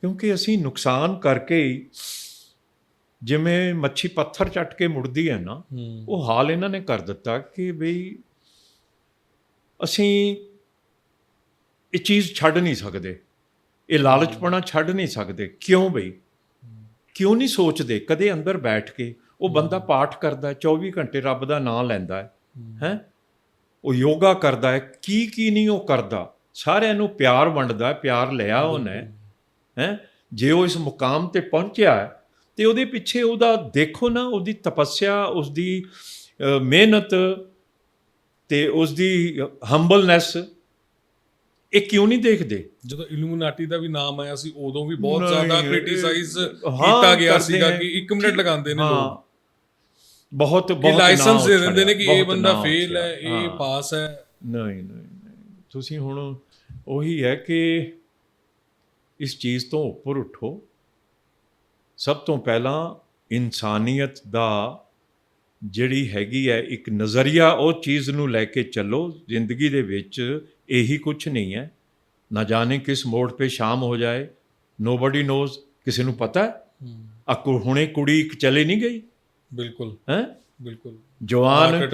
ਕਿਉਂਕਿ ਅਸੀਂ ਨੁਕਸਾਨ ਕਰਕੇ ਹੀ ਜਿਵੇਂ ਮੱਛੀ ਪੱਥਰ ਚੱਟ ਕੇ ਮੁੜਦੀ ਹੈ ਨਾ ਉਹ ਹਾਲ ਇਹਨਾਂ ਨੇ ਕਰ ਦਿੱਤਾ ਕਿ ਬਈ ਅਸੀਂ ਇਹ ਚੀਜ਼ ਛੱਡ ਨਹੀਂ ਸਕਦੇ। ਇਹ ਲਾਲਚਪਣਾ ਛੱਡ ਨਹੀਂ ਸਕਦੇ। ਕਿਉਂ ਬਈ? ਕਿਉਂ ਨਹੀਂ ਸੋਚਦੇ? ਕਦੇ ਅੰਦਰ ਬੈਠ ਕੇ ਉਹ ਬੰਦਾ ਪਾਠ ਕਰਦਾ ਹੈ 24 ਘੰਟੇ ਰੱਬ ਦਾ ਨਾਮ ਲੈਂਦਾ ਹੈ। ਹੈ? ਉਹ ਯੋਗਾ ਕਰਦਾ ਹੈ ਕੀ ਕੀ ਨਹੀਂ ਉਹ ਕਰਦਾ? ਸਾਰਿਆਂ ਨੂੰ ਪਿਆਰ ਵੰਡਦਾ ਹੈ ਪਿਆਰ ਲਿਆ ਉਹਨੇ ਹੈ। ਜੇ ਉਹ ਇਸ ਮੁਕਾਮ ਤੇ ਪਹੁੰਚਿਆ ਹੈ ਤੇ ਉਹਦੇ ਪਿੱਛੇ ਉਹਦਾ ਦੇਖੋ ਨਾ ਉਹਦੀ ਤਪੱਸਿਆ ਉਸ ਦੀ ਅ, ਮਿਹਨਤ ਤੇ ਉਸ ਦੀ ਹੰਬਲਨੈਸ ਇਹ ਕਿਉਂ ਨਹੀਂ ਦੇਖਦੇ? ਜਦੋਂ ਇਲੂਮੀਨਾਟੀ ਦਾ ਵੀ ਨਾਮ ਆਇਆ ਸੀ ਉਦੋਂ ਵੀ ਬਹੁਤ ਜ਼ਿਆਦਾ ਕ੍ਰਿਟਿਸਾਈਜ਼ ਕੀਤਾ ਗਿਆ ਸੀਗਾ। ਕਿ 1 ਮਿੰਟ ਲਗਾਉਂਦੇ ਨੇ ਲੋਕ। ਬਹੁਤ ਬਹੁਤ ਲਾਇਸੈਂਸ ਦੇ ਦਿੰਦੇ ਨੇ ਕਿ ਇਹ ਬੰਦਾ ਫੇਲ ਹੈ। ਇਹ। ਪਾਸ ਹੈ। ਨਹੀਂ ਨਹੀਂ ਤੁਸੀਂ ਹੁਣ ਉਹੀ ਹੈ ਕਿ ਇਸ ਚੀਜ਼ ਤੋਂ ਉੱਪਰ ਉਠੋ। ਸਭ ਤੋਂ ਪਹਿਲਾਂ ਇਨਸਾਨੀਅਤ ਦਾ ਜਿਹੜੀ ਹੈਗੀ ਹੈ ਇੱਕ ਨਜ਼ਰੀਆ ਉਹ ਚੀਜ਼ ਨੂੰ ਲੈ ਕੇ ਚੱਲੋ। ਜ਼ਿੰਦਗੀ ਦੇ ਵਿੱਚ ਇਹੀ ਕੁਝ ਨਹੀਂ ਹੈ। ਨਾ ਜਾਣੇ ਕਿਸ ਮੋੜ 'ਤੇ ਸ਼ਾਮ ਹੋ ਜਾਏ। ਨੋਬਡੀ ਨੋਜ਼ ਕਿਸੇ ਨੂੰ ਪਤਾ ਹੈ? ਆ ਕੁ- ਹੁਣੇ ਕੁੜੀ ਇੱਕ ਚਲੇ ਨਹੀਂ ਗਈ। ਬਿਲਕੁਲ। ਹੈ? ਬਿਲਕੁਲ। ਜਵਾਨ।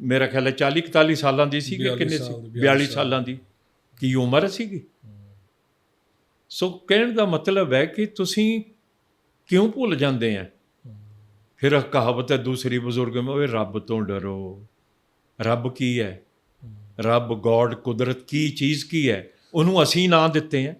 ਮੇਰਾ ਖਿਆਲ ਹੈ 40 41 ਸਾਲਾਂ ਦੀ ਸੀ ਕਿ 42 ਕਿੰਨੇ ਸੀ? ਸਾਲ ਦੀ, 42 ਸਾਲ। ਦੀ। ਕੀ ਉਮਰ ਸੀਗੀ? ਸੋ ਕਹਿਣ ਦਾ ਮਤਲਬ ਹੈ ਕਿ ਤੁਸੀਂ ਕਿਉਂ ਭੁੱਲ ਜਾਂਦੇ ਆ? ਫਿਰ ਇੱਕ ਕਹਾਵਤ ਹੈ ਦੂਸਰੀ ਬਜ਼ੁਰਗ ਮੇ ਓਏ ਰੱਬ ਤੋਂ ਡਰੋ। ਰੱਬ ਕੀ ਹੈ? ਰੱਬ ਗੋਡ ਕੁਦਰਤ ਕੀ ਚੀਜ਼ ਕੀ ਹੈ? ਉਹਨੂੰ ਅਸੀਂ ਨਾਂ ਦਿੱਤੇ ਆ।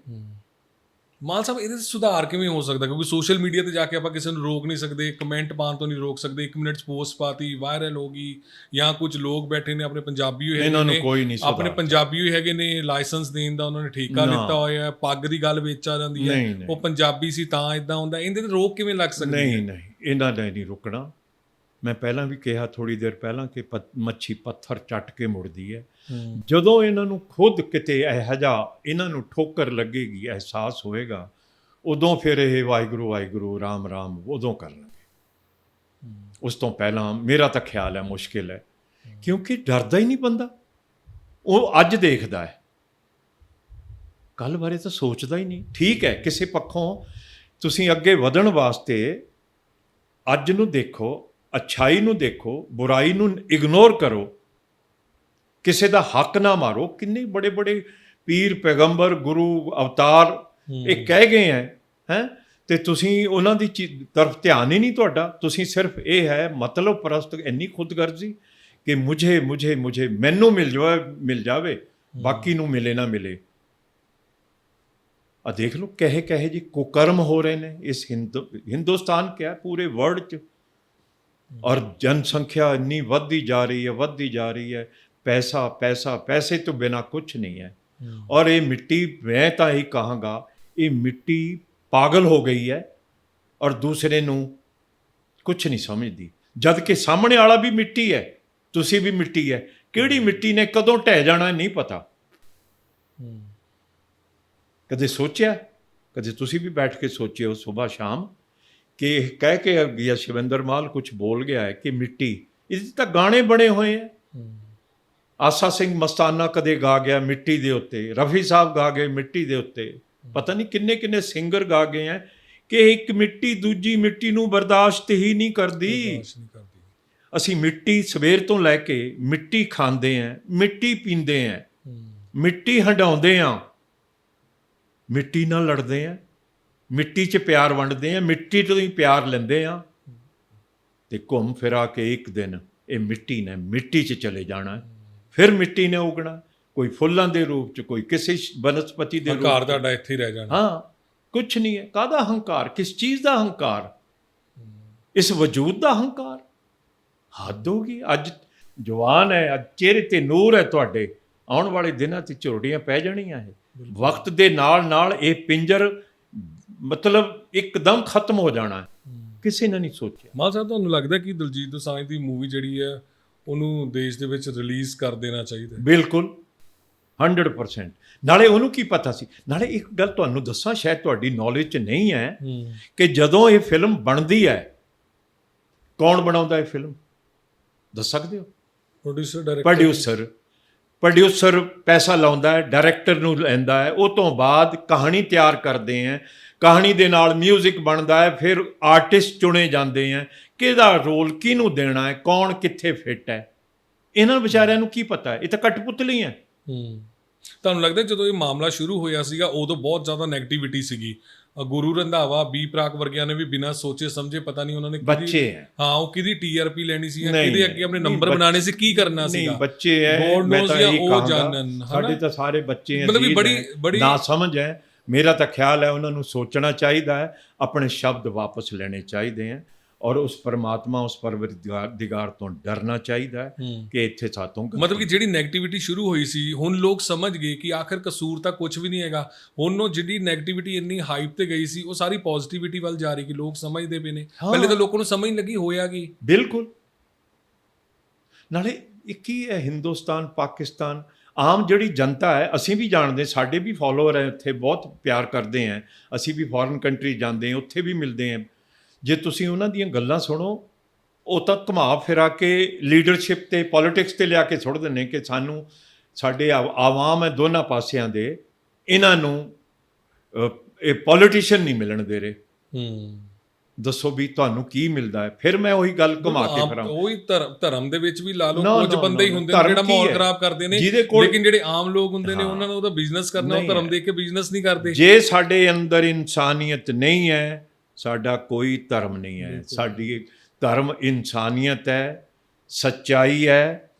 ਮਾਨ ਸਾਹਿਬ ਇਹਦੇ ਸੁਧਾਰ ਕਿਵੇਂ ਹੋ ਸਕਦਾ ਕਿਉਂਕਿ ਸੋਸ਼ਲ ਮੀਡੀਆ ਤੇ ਜਾ ਕੇ ਆਪਾਂ ਕਿਸੇ ਨੂੰ ਰੋਕ ਨਹੀਂ ਸਕਦੇ ਕਮੈਂਟ ਪਾਉਣ ਤੋਂ ਨਹੀਂ ਰੋਕ ਸਕਦੇ 1 ਮਿੰਟ 'ਚ ਪੋਸਟ ਪਾਤੀ ਵਾਇਰਲ ਹੋ ਗਈ ਜਾਂ ਕੁਝ ਲੋਕ ਬੈਠੇ ਨੇ ਆਪਣੇ ਪੰਜਾਬੀ ਹੋਏ ਇਹਨਾਂ ਨੂੰ ਕੋਈ ਨਹੀਂ ਆਪਣੇ ਸੁਧਾਰ ਪੰਜਾਬੀ ਹੋਏ ਹੈਗੇ ਨੇ ਲਾਇਸੈਂਸ ਦੇਣ ਦਾ ਉਹਨਾਂ ਨੇ ਠੇਕਾ। ਲਿੱਤਾ ਹੋਇਆ ਹੈ ਪੱਗ ਦੀ ਗੱਲ ਵਿੱਚ ਆ ਜਾਂਦੀ ਹੈ। ਉਹ ਪੰਜਾਬੀ ਸੀ ਤਾਂ ਇਦਾਂ ਹੁੰਦਾ ਇਹਦੇ ਤੇ ਰੋਕ ਕਿਵੇਂ ਲੱਗ ਸਕਦੀ ਹੈ ਨਹੀਂ ਨਹੀਂ ਇਹਨਾਂ ਦਾ ਨਹੀਂ ਰੁਕਣਾ ਮੈਂ ਪਹਿਲਾਂ ਵੀ ਕਿਹਾ ਥੋੜੀ ਦੇਰ ਪਹਿਲਾਂ ਕਿ ਮੱਛੀ ਪੱਥਰ ਚੱਟ ਕੇ ਮੁੜਦੀ ਹੈ। ਜਦੋਂ ਇਹਨਾਂ ਨੂੰ ਖੁਦ ਕਿਤੇ ਇਹੋ ਜਿਹਾ ਇਹਨਾਂ ਨੂੰ ਠੋਕਰ ਲੱਗੇਗੀ ਅਹਿਸਾਸ ਹੋਏਗਾ ਉਦੋਂ ਫਿਰ ਇਹ ਵਾਹਿਗੁਰੂ ਵਾਹਿਗੁਰੂ ਰਾਮ ਰਾਮ ਉਦੋਂ ਕਰਨਗੇ। ਉਸ ਤੋਂ ਪਹਿਲਾਂ ਮੇਰਾ ਤਾਂ ਖਿਆਲ ਹੈ ਮੁਸ਼ਕਿਲ ਹੈ। ਕਿਉਂਕਿ ਡਰਦਾ ਹੀ ਨਹੀਂ ਬੰਦਾ। ਉਹ ਅੱਜ ਦੇਖਦਾ ਹੈ। ਕੱਲ ਬਾਰੇ ਤਾਂ ਸੋਚਦਾ ਹੀ ਨਹੀਂ। ਠੀਕ ਹੈ ਕਿਸੇ ਪੱਖੋਂ ਤੁਸੀਂ ਅੱਗੇ ਵਧਣ ਵਾਸਤੇ ਅੱਜ ਨੂੰ ਦੇਖੋ। ਅੱਛਾਈ ਨੂੰ ਦੇਖੋ ਬੁਰਾਈ ਨੂੰ ਇਗਨੋਰ ਕਰੋ ਕਿਸੇ ਦਾ ਹੱਕ ਨਾ ਮਾਰੋ ਕਿੰਨੇ ਬੜੇ ਬੜੇ ਪੀਰ ਪੈਗੰਬਰ ਗੁਰੂ ਅਵਤਾਰ ਇਹ ਕਹਿ ਗਏ ਹੈ ਹੈ? ਤੇ ਤੁਸੀਂ ਉਹਨਾਂ ਦੀ ਤਰਫ ਧਿਆਨ ਹੀ ਨਹੀਂ ਤੁਹਾਡਾ। ਤੁਸੀਂ ਸਿਰਫ ਇਹ ਹੈ ਮਤਲਬ ਪ੍ਰਸਤ ਇੰਨੀ ਖੁਦਗਰਜ਼ੀ ਕਿ ਮੁਝੇ ਮੁਝੇ ਮੁਝੇ ਮੈਨੂੰ ਮਿਲ ਜਾਵੇ ਮਿਲ ਜਾਵੇ ਬਾਕੀ ਨੂੰ ਮਿਲੇ ਨਾ ਮਿਲੇ। ਆ ਦੇਖ ਲਓ ਕਹੇ ਕਹੇ ਜੀ ਕੁਕਰਮ ਹੋ ਰਹੇ ਨੇ। ਇਸ ਹਿੰਦੂ ਹਿੰਦੁਸਤਾਨ ਕਿਆ ਪੂਰੇ ਵਰਲਡ ਚ ਔਰ ਜਨਸੰਖਿਆ ਇੰਨੀ ਵੱਧਦੀ ਜਾ ਰਹੀ ਹੈ ਵੱਧਦੀ ਜਾ ਰਹੀ ਹੈ। ਪੈਸਾ ਪੈਸਾ ਪੈਸੇ ਤੋਂ ਬਿਨਾ ਕੁਝ ਨਹੀਂ ਹੈ। ਔਰ ਇਹ ਮਿੱਟੀ ਮੈਂ ਤਾਂ ਇਹ ਕਹਾਂਗਾ ਇਹ ਮਿੱਟੀ ਪਾਗਲ ਹੋ ਗਈ ਹੈ ਔਰ ਦੂਸਰੇ ਨੂੰ ਕੁਝ ਨਹੀਂ ਸਮਝਦੀ। ਜਦ ਕਿ ਸਾਹਮਣੇ ਵਾਲਾ ਵੀ ਮਿੱਟੀ ਹੈ ਤੁਸੀਂ ਵੀ ਮਿੱਟੀ ਹੈ। ਕਿਹੜੀ ਮਿੱਟੀ ਨੇ ਕਦੋਂ ਢਹਿ ਜਾਣਾ ਨਹੀਂ ਪਤਾ। ਕਦੇ ਸੋਚਿਆ? ਕਦੇ ਤੁਸੀਂ ਵੀ ਬੈਠ ਕੇ ਸੋਚਿਓ ਸਵੇਰ ਸ਼ਾਮ? ਕਹਿ ਕੇ ਗਿਆ ਸ਼ਿਵੰਦਰ ਮਾਲ ਕੁਝ ਬੋਲ ਗਿਆ ਹੈ ਕਿ ਮਿੱਟੀ ਇਹਦੇ 'ਚ ਤਾਂ ਗਾਣੇ ਬਣੇ ਹੋਏ ਹੈ। ਆਸਾ ਸਿੰਘ ਮਸਤਾਨਾ ਕਦੇ ਗਾ ਗਿਆ ਮਿੱਟੀ ਦੇ ਉੱਤੇ ਰਫੀ ਸਾਹਿਬ ਗਾ ਗਏ ਮਿੱਟੀ ਦੇ ਉੱਤੇ। ਪਤਾ ਨਹੀਂ ਕਿੰਨੇ ਕਿੰਨੇ ਸਿੰਗਰ ਗਾ ਗਏ ਆ ਕਿ ਇੱਕ ਮਿੱਟੀ ਦੂਜੀ ਮਿੱਟੀ ਨੂੰ ਬਰਦਾਸ਼ਤ ਹੀ ਨਹੀਂ ਕਰਦੀ। ਅਸੀਂ ਮਿੱਟੀ ਸਵੇਰ ਤੋਂ ਲੈ ਕੇ ਮਿੱਟੀ ਖਾਂਦੇ ਆ ਮਿੱਟੀ ਪੀਂਦੇ ਆ ਮਿੱਟੀ ਹੰਡਾਉਂਦੇ ਆ ਮਿੱਟੀ ਨਾਲ ਲੜਦੇ ਆ ਮਿੱਟੀ 'ਚ ਪਿਆਰ ਵੰਡਦੇ ਆ ਮਿੱਟੀ ਤੋਂ ਹੀ ਪਿਆਰ ਲੈਂਦੇ ਆ। ਤੇ ਘੁੰਮ ਫਿਰਾ ਕੇ ਇੱਕ ਦਿਨ ਇਹ ਮਿੱਟੀ ਨੇ ਮਿੱਟੀ 'ਚ ਚਲੇ ਜਾਣਾ। ਫਿਰ ਮਿੱਟੀ ਨੇ ਉਗਣਾ। ਕੋਈ ਫੁੱਲਾਂ ਦੇ ਰੂਪ 'ਚ ਕੋਈ ਕਿਸੇ ਬਨਸਪਤੀ ਦੇ ਰੂਪ ਹੰਕਾਰ 'ਚ। ਤੁਹਾਡਾ ਇੱਥੇ ਹੀ ਰਹਿ ਜਾਣਾ। ਹਾਂ ਕੁਝ ਨਹੀਂ ਹੈ। ਕਾਹਦਾ ਹੰਕਾਰ? ਕਿਸ ਚੀਜ਼ ਦਾ ਹੰਕਾਰ? ਇਸ ਵਜੂਦ ਦਾ ਹੰਕਾਰ? ਹੱਦ ਹੋ ਗਈ। ਅੱਜ ਜਵਾਨ ਹੈ ਅੱਜ ਚਿਹਰੇ ਤੇ ਨੂਰ ਹੈ ਤੁਹਾਡੇ। ਆਉਣ ਵਾਲੇ ਦਿਨਾਂ ਤੇ ਝੁਰੜੀਆਂ ਪੈ ਜਾਣੀਆਂ ਹੈ ਵਕਤ ਦੇ ਨਾਲ ਨਾਲ ਇਹ ਪਿੰਜਰ ਮਤਲਬ ਇੱਕਦਮ ਖਤਮ ਹੋ ਜਾਣਾ ਕਿਸੇ ਨੇ ਨਹੀਂ ਸੋਚਿਆ। ਮਾਨ ਸਾਹਿਬ ਤੁਹਾਨੂੰ ਲੱਗਦਾ ਕਿ ਦਲਜੀਤ ਦੋਸਾਂਝ ਦੀ ਮੂਵੀ ਜਿਹੜੀ ਹੈ ਉਹਨੂੰ ਦੇਸ਼ ਦੇ ਵਿੱਚ ਰਿਲੀਜ਼ ਕਰ ਦੇਣਾ ਚਾਹੀਦਾ? ਬਿਲਕੁਲ। 100% ਨਾਲੇ ਉਹਨੂੰ ਕੀ ਪਤਾ ਸੀ? ਨਾਲੇ ਇੱਕ ਗੱਲ ਤੁਹਾਨੂੰ ਦੱਸਾਂ ਸ਼ਾਇਦ ਤੁਹਾਡੀ ਨੌਲੇਜ 'ਚ ਨਹੀਂ ਹੈ ਕਿ ਜਦੋਂ ਇਹ ਫਿਲਮ ਬਣਦੀ ਹੈ ਕੌਣ ਬਣਾਉਂਦਾ ਹੈ ਫਿਲਮ ਦੱਸ ਸਕਦੇ ਹੋ? ਪ੍ਰੋਡਿਊਸਰ ਡਾਇਰੈਕਟਰ ਪ੍ਰੋਡਿਊਸਰ ਪ੍ਰੋਡਿਊਸਰ ਪੈਸਾ ਲਾਉਂਦਾ ਹੈ ਡਾਇਰੈਕਟਰ ਨੂੰ ਲੈਂਦਾ ਹੈ। ਉਹ ਤੋਂ ਬਾਅਦ ਕਹਾਣੀ ਤਿਆਰ ਕਰਦੇ ਹੈ। ਕਹਾਣੀ ਦੇ ਨਾਲ 뮤직 ਬਣਦਾ ਹੈ ਫਿਰ ਆਰਟਿਸਟ ਚੁਣੇ ਜਾਂਦੇ ਆ ਕਿਹਦਾ ਰੋਲ ਕਿਹਨੂੰ ਦੇਣਾ ਹੈ ਕੌਣ ਕਿੱਥੇ ਫਿੱਟ ਹੈ? ਇਹਨਾਂ ਵਿਚਾਰਿਆਂ ਨੂੰ ਕੀ ਪਤਾ ਹੈ? ਇਹ ਤਾਂ ਕਟਪੁਤਲੀ ਹੈ। ਤੁਹਾਨੂੰ ਲੱਗਦਾ ਜਦੋਂ ਇਹ ਮਾਮਲਾ ਸ਼ੁਰੂ ਹੋਇਆ ਸੀਗਾ ਉਦੋਂ ਬਹੁਤ ਜ਼ਿਆਦਾ ਨੈਗੇਟਿਵਿਟੀ ਸੀਗੀ। ਗੁਰੂ ਰੰਧਾਵਾ ਬੀ ਪ੍ਰਾਕ ਵਰਗਿਆਂ ਨੇ ਵੀ ਬਿਨਾਂ ਸੋਚੇ ਸਮਝੇ ਪਤਾ ਨਹੀਂ ਉਹਨਾਂ ਨੇ ਬੱਚੇ ਹੈ। ਹਾਂ ਉਹ ਕਿਹਦੀ ਟੀਆਰਪੀ ਲੈਣੀ ਸੀ ਜਾਂ ਕਿਹਦੇ ਅੱਗੇ ਆਪਣੇ ਨੰਬਰ ਬਣਾਣੇ ਸੀ ਕੀ ਕਰਨਾ ਸੀ ਨਹੀਂ ਬੱਚੇ ਹੈ ਮੈਂ ਤਾਂ ਇਹ ਕਹਾਂਗਾ। ਸਾਡੇ ਤਾਂ ਸਾਰੇ ਬੱਚੇ ਹੈ ਮਤਲਬ ਬੜੀ ਬੜੀ ਨਾ ਸਮਝ ਹੈ। ਮੇਰਾ ਤਾਂ ਖਿਆਲ ਹੈ ਉਹਨਾਂ ਨੂੰ ਸੋਚਣਾ ਚਾਹੀਦਾ ਹੈ ਆਪਣੇ ਸ਼ਬਦ ਵਾਪਸ ਲੈਣੇ ਚਾਹੀਦੇ ਹੈ ਔਰ ਉਸ ਪਰਮਾਤਮਾ ਉਸ ਪਰਵਰਦਿਗਾਰ ਦਿਗਾਰ ਤੋਂ ਡਰਨਾ ਚਾਹੀਦਾ ਹੈ ਕਿ ਇੱਥੇ ਸਾਤੋਂ ਮਤਲਬ ਕਿ ਜਿਹੜੀ 네ਗੇਟਿਵਿਟੀ ਸ਼ੁਰੂ ਹੋਈ ਸੀ ਹੁਣ ਲੋਕ ਸਮਝ ਗਏ ਕਿ ਆਖਰ ਕਸੂਰ ਤਾਂ ਕੁਝ ਵੀ ਨਹੀਂ ਹੈਗਾ। ਹੁਣ ਉਹ ਜਿਹੜੀ 네ਗੇਟਿਵਿਟੀ ਇੰਨੀ ਹਾਈਪ ਤੇ ਗਈ ਸੀ ਉਹ ਸਾਰੀ ਪੋਜ਼ਿਟਿਵਿਟੀ ਵੱਲ ਜਾ ਰਹੀ ਕਿ ਲੋਕ ਸਮਝਦੇ ਪਏ ਨੇ। ਪਹਿਲੇ ਤਾਂ ਲੋਕਾਂ ਨੂੰ ਸਮਝ ਲੱਗੀ ਹੋਇਆ ਕੀ? ਬਿਲਕੁਲ। ਨਾਲੇ ਇੱਕ ਹੀ ਹੈ ਹਿੰਦੁਸਤਾਨ ਪਾਕਿਸਤਾਨ ਆਮ ਜਿਹੜੀ ਜਨਤਾ ਹੈ, ਅਸੀਂ ਵੀ ਜਾਣਦੇ, ਸਾਡੇ ਵੀ ਫਾਲੋਅਰ ਹੈ, ਉੱਥੇ ਬਹੁਤ ਪਿਆਰ ਕਰਦੇ ਹੈ। ਅਸੀਂ ਵੀ ਫੋਰਨ ਕੰਟਰੀ ਜਾਂਦੇ ਹਾਂ, ਉੱਥੇ ਵੀ ਮਿਲਦੇ ਹਾਂ। ਜੇ ਤੁਸੀਂ ਉਹਨਾਂ ਦੀਆਂ ਗੱਲਾਂ ਸੁਣੋ, ਉਹ ਤਾਂ ਘੁਮਾ ਫਿਰਾ ਕੇ ਲੀਡਰਸ਼ਿਪ ਤੇ ਪੋਲਿਟਿਕਸ ਤੇ ਲਿਆ ਕੇ ਸੁੱਟ ਦਿੰਦੇ ਕਿ ਸਾਨੂੰ, ਸਾਡੇ ਆਵ- ਆਵਾਮ ਹੈ ਦੋਨਾਂ ਪਾਸਿਆਂ ਦੇ, ਇਹਨਾਂ ਨੂੰ ਇਹ ਪੋਲੀਟੀਸ਼ੀਅਨ ਨਹੀਂ ਮਿਲਣ ਦੇ ਰਹੇ। ਹੂੰ। ਦੱਸੋ ਵੀ ਤੁਹਾਨੂੰ ਕੀ ਮਿਲਦਾ ਹੈ ਫਿਰ ਮੈਂ ਉਹੀ ਗੱਲ ਘੁਮਾ ਕੇ ਫਿਰਾਂ ਉਹੀ ਧਰਮ ਧਰਮ ਦੇ ਵਿੱਚ ਵੀ ਲਾ ਲਓ ਕੁਝ ਬੰਦੇ ਹੀ ਹੁੰਦੇ ਨੇ ਜਿਹੜਾ ਮਾਹੌਲ? ਖਰਾਬ ਕਰਦੇ ਨੇ ਲੇਕਿਨ ਜਿਹੜੇ ਆਮ ਲੋਕ ਹੁੰਦੇ ਨੇ। ਉਹਨਾਂ ਨੂੰ ਉਹਦਾ ਬਿਜ਼ਨਸ ਕਰਨਾ ਉਹ ਧਰਮ। ਦੇਖ ਕੇ ਬਿਜ਼ਨਸ ਨਹੀਂ ਕਰਦੇ ਜੇ ਸਾਡੇ ਅੰਦਰ ਇਨਸਾਨੀਅਤ ਨਹੀਂ ਹੈ ਸਾਡਾ ਕੋਈ ਧਰਮ ਨਹੀਂ ਹੈ। ਸਾਡੀ ਧਰਮ ਇਨਸਾਨੀਅਤ ਹੈ ਸੱਚਾਈ ਹੈ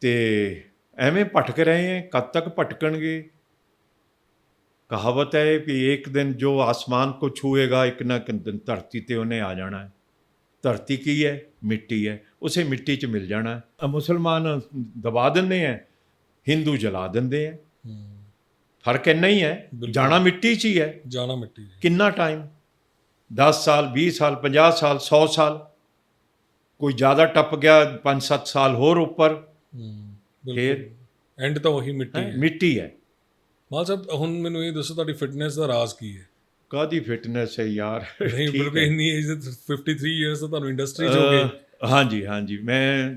ਤੇ ਐਵੇਂ ਭਟਕ ਰਹੇ ਹੈ ਕਦ ਤੱਕ ਭਟਕਣਗੇ ਕਹਾਵਤ ਹੈ ਕਿ ਇੱਕ ਦਿਨ ਜੋ ਆਸਮਾਨ ਕੋ ਛੂਏਗਾ ਇੱਕ ਨਾ ਇੱਕ ਦਿਨ ਧਰਤੀ ਤੇ ਉਹਨੇ ਆ ਜਾਣਾ ਹੈ। ਧਰਤੀ ਕੀ ਹੈ? ਮਿੱਟੀ ਹੈ। ਉਸੇ ਮਿੱਟੀ 'ਚ ਮਿਲ ਜਾਣਾ ਹੈ। ਮੁਸਲਮਾਨ ਦਬਾ ਦਿੰਦੇ ਹੈ ਹਿੰਦੂ ਜਲਾ ਦਿੰਦੇ ਹੈ। ਹੂੰ, ਫ਼ਰਕ ਇੰਨਾ ਹੀ ਹੈ। ਜਾਣਾ ਮਿੱਟੀ 'ਚ ਹੀ ਹੈ। ਜਾਣਾ ਮਿੱਟੀ। ਕਿੰਨਾ ਟਾਈਮ? 10 ਸਾਲ 20 ਸਾਲ 50 ਸਾਲ 100 ਸਾਲ। ਕੋਈ ਜ਼ਿਆਦਾ ਟੱਪ ਗਿਆ 5-7 ਸਾਲ ਹੋਰ ਉੱਪਰ। ਫਿਰ? ਬਿਲਕੁਲ। ਐਂਡ ਤਾਂ ਉਹੀ ਮਿੱਟੀ ਹੈ। ਮਿੱਟੀ ਹੈ। ਮਾਲ ਸਾਹਿਬ ਹੁਣ ਮੈਨੂੰ ਇਹ ਦੱਸੋ ਤੁਹਾਡੀ ਫਿਟਨੈਸ ਦਾ ਰਾਜ਼ ਕੀ ਹੈ? ਕਾਦੀ ਫਿਟਨੈਸ ਹੈ ਯਾਰ? ਨਹੀਂ ਬਿਲਕੁਲ। ਇੰਨੀ ਏਜ 53 ਇਅਰਸ ਤਾਂ ਤੁਹਾਨੂੰ ਇੰਡਸਟਰੀ 'ਚ ਹੋ ਗਏ। ਹਾਂਜੀ ਹਾਂਜੀ। ਮੈਂ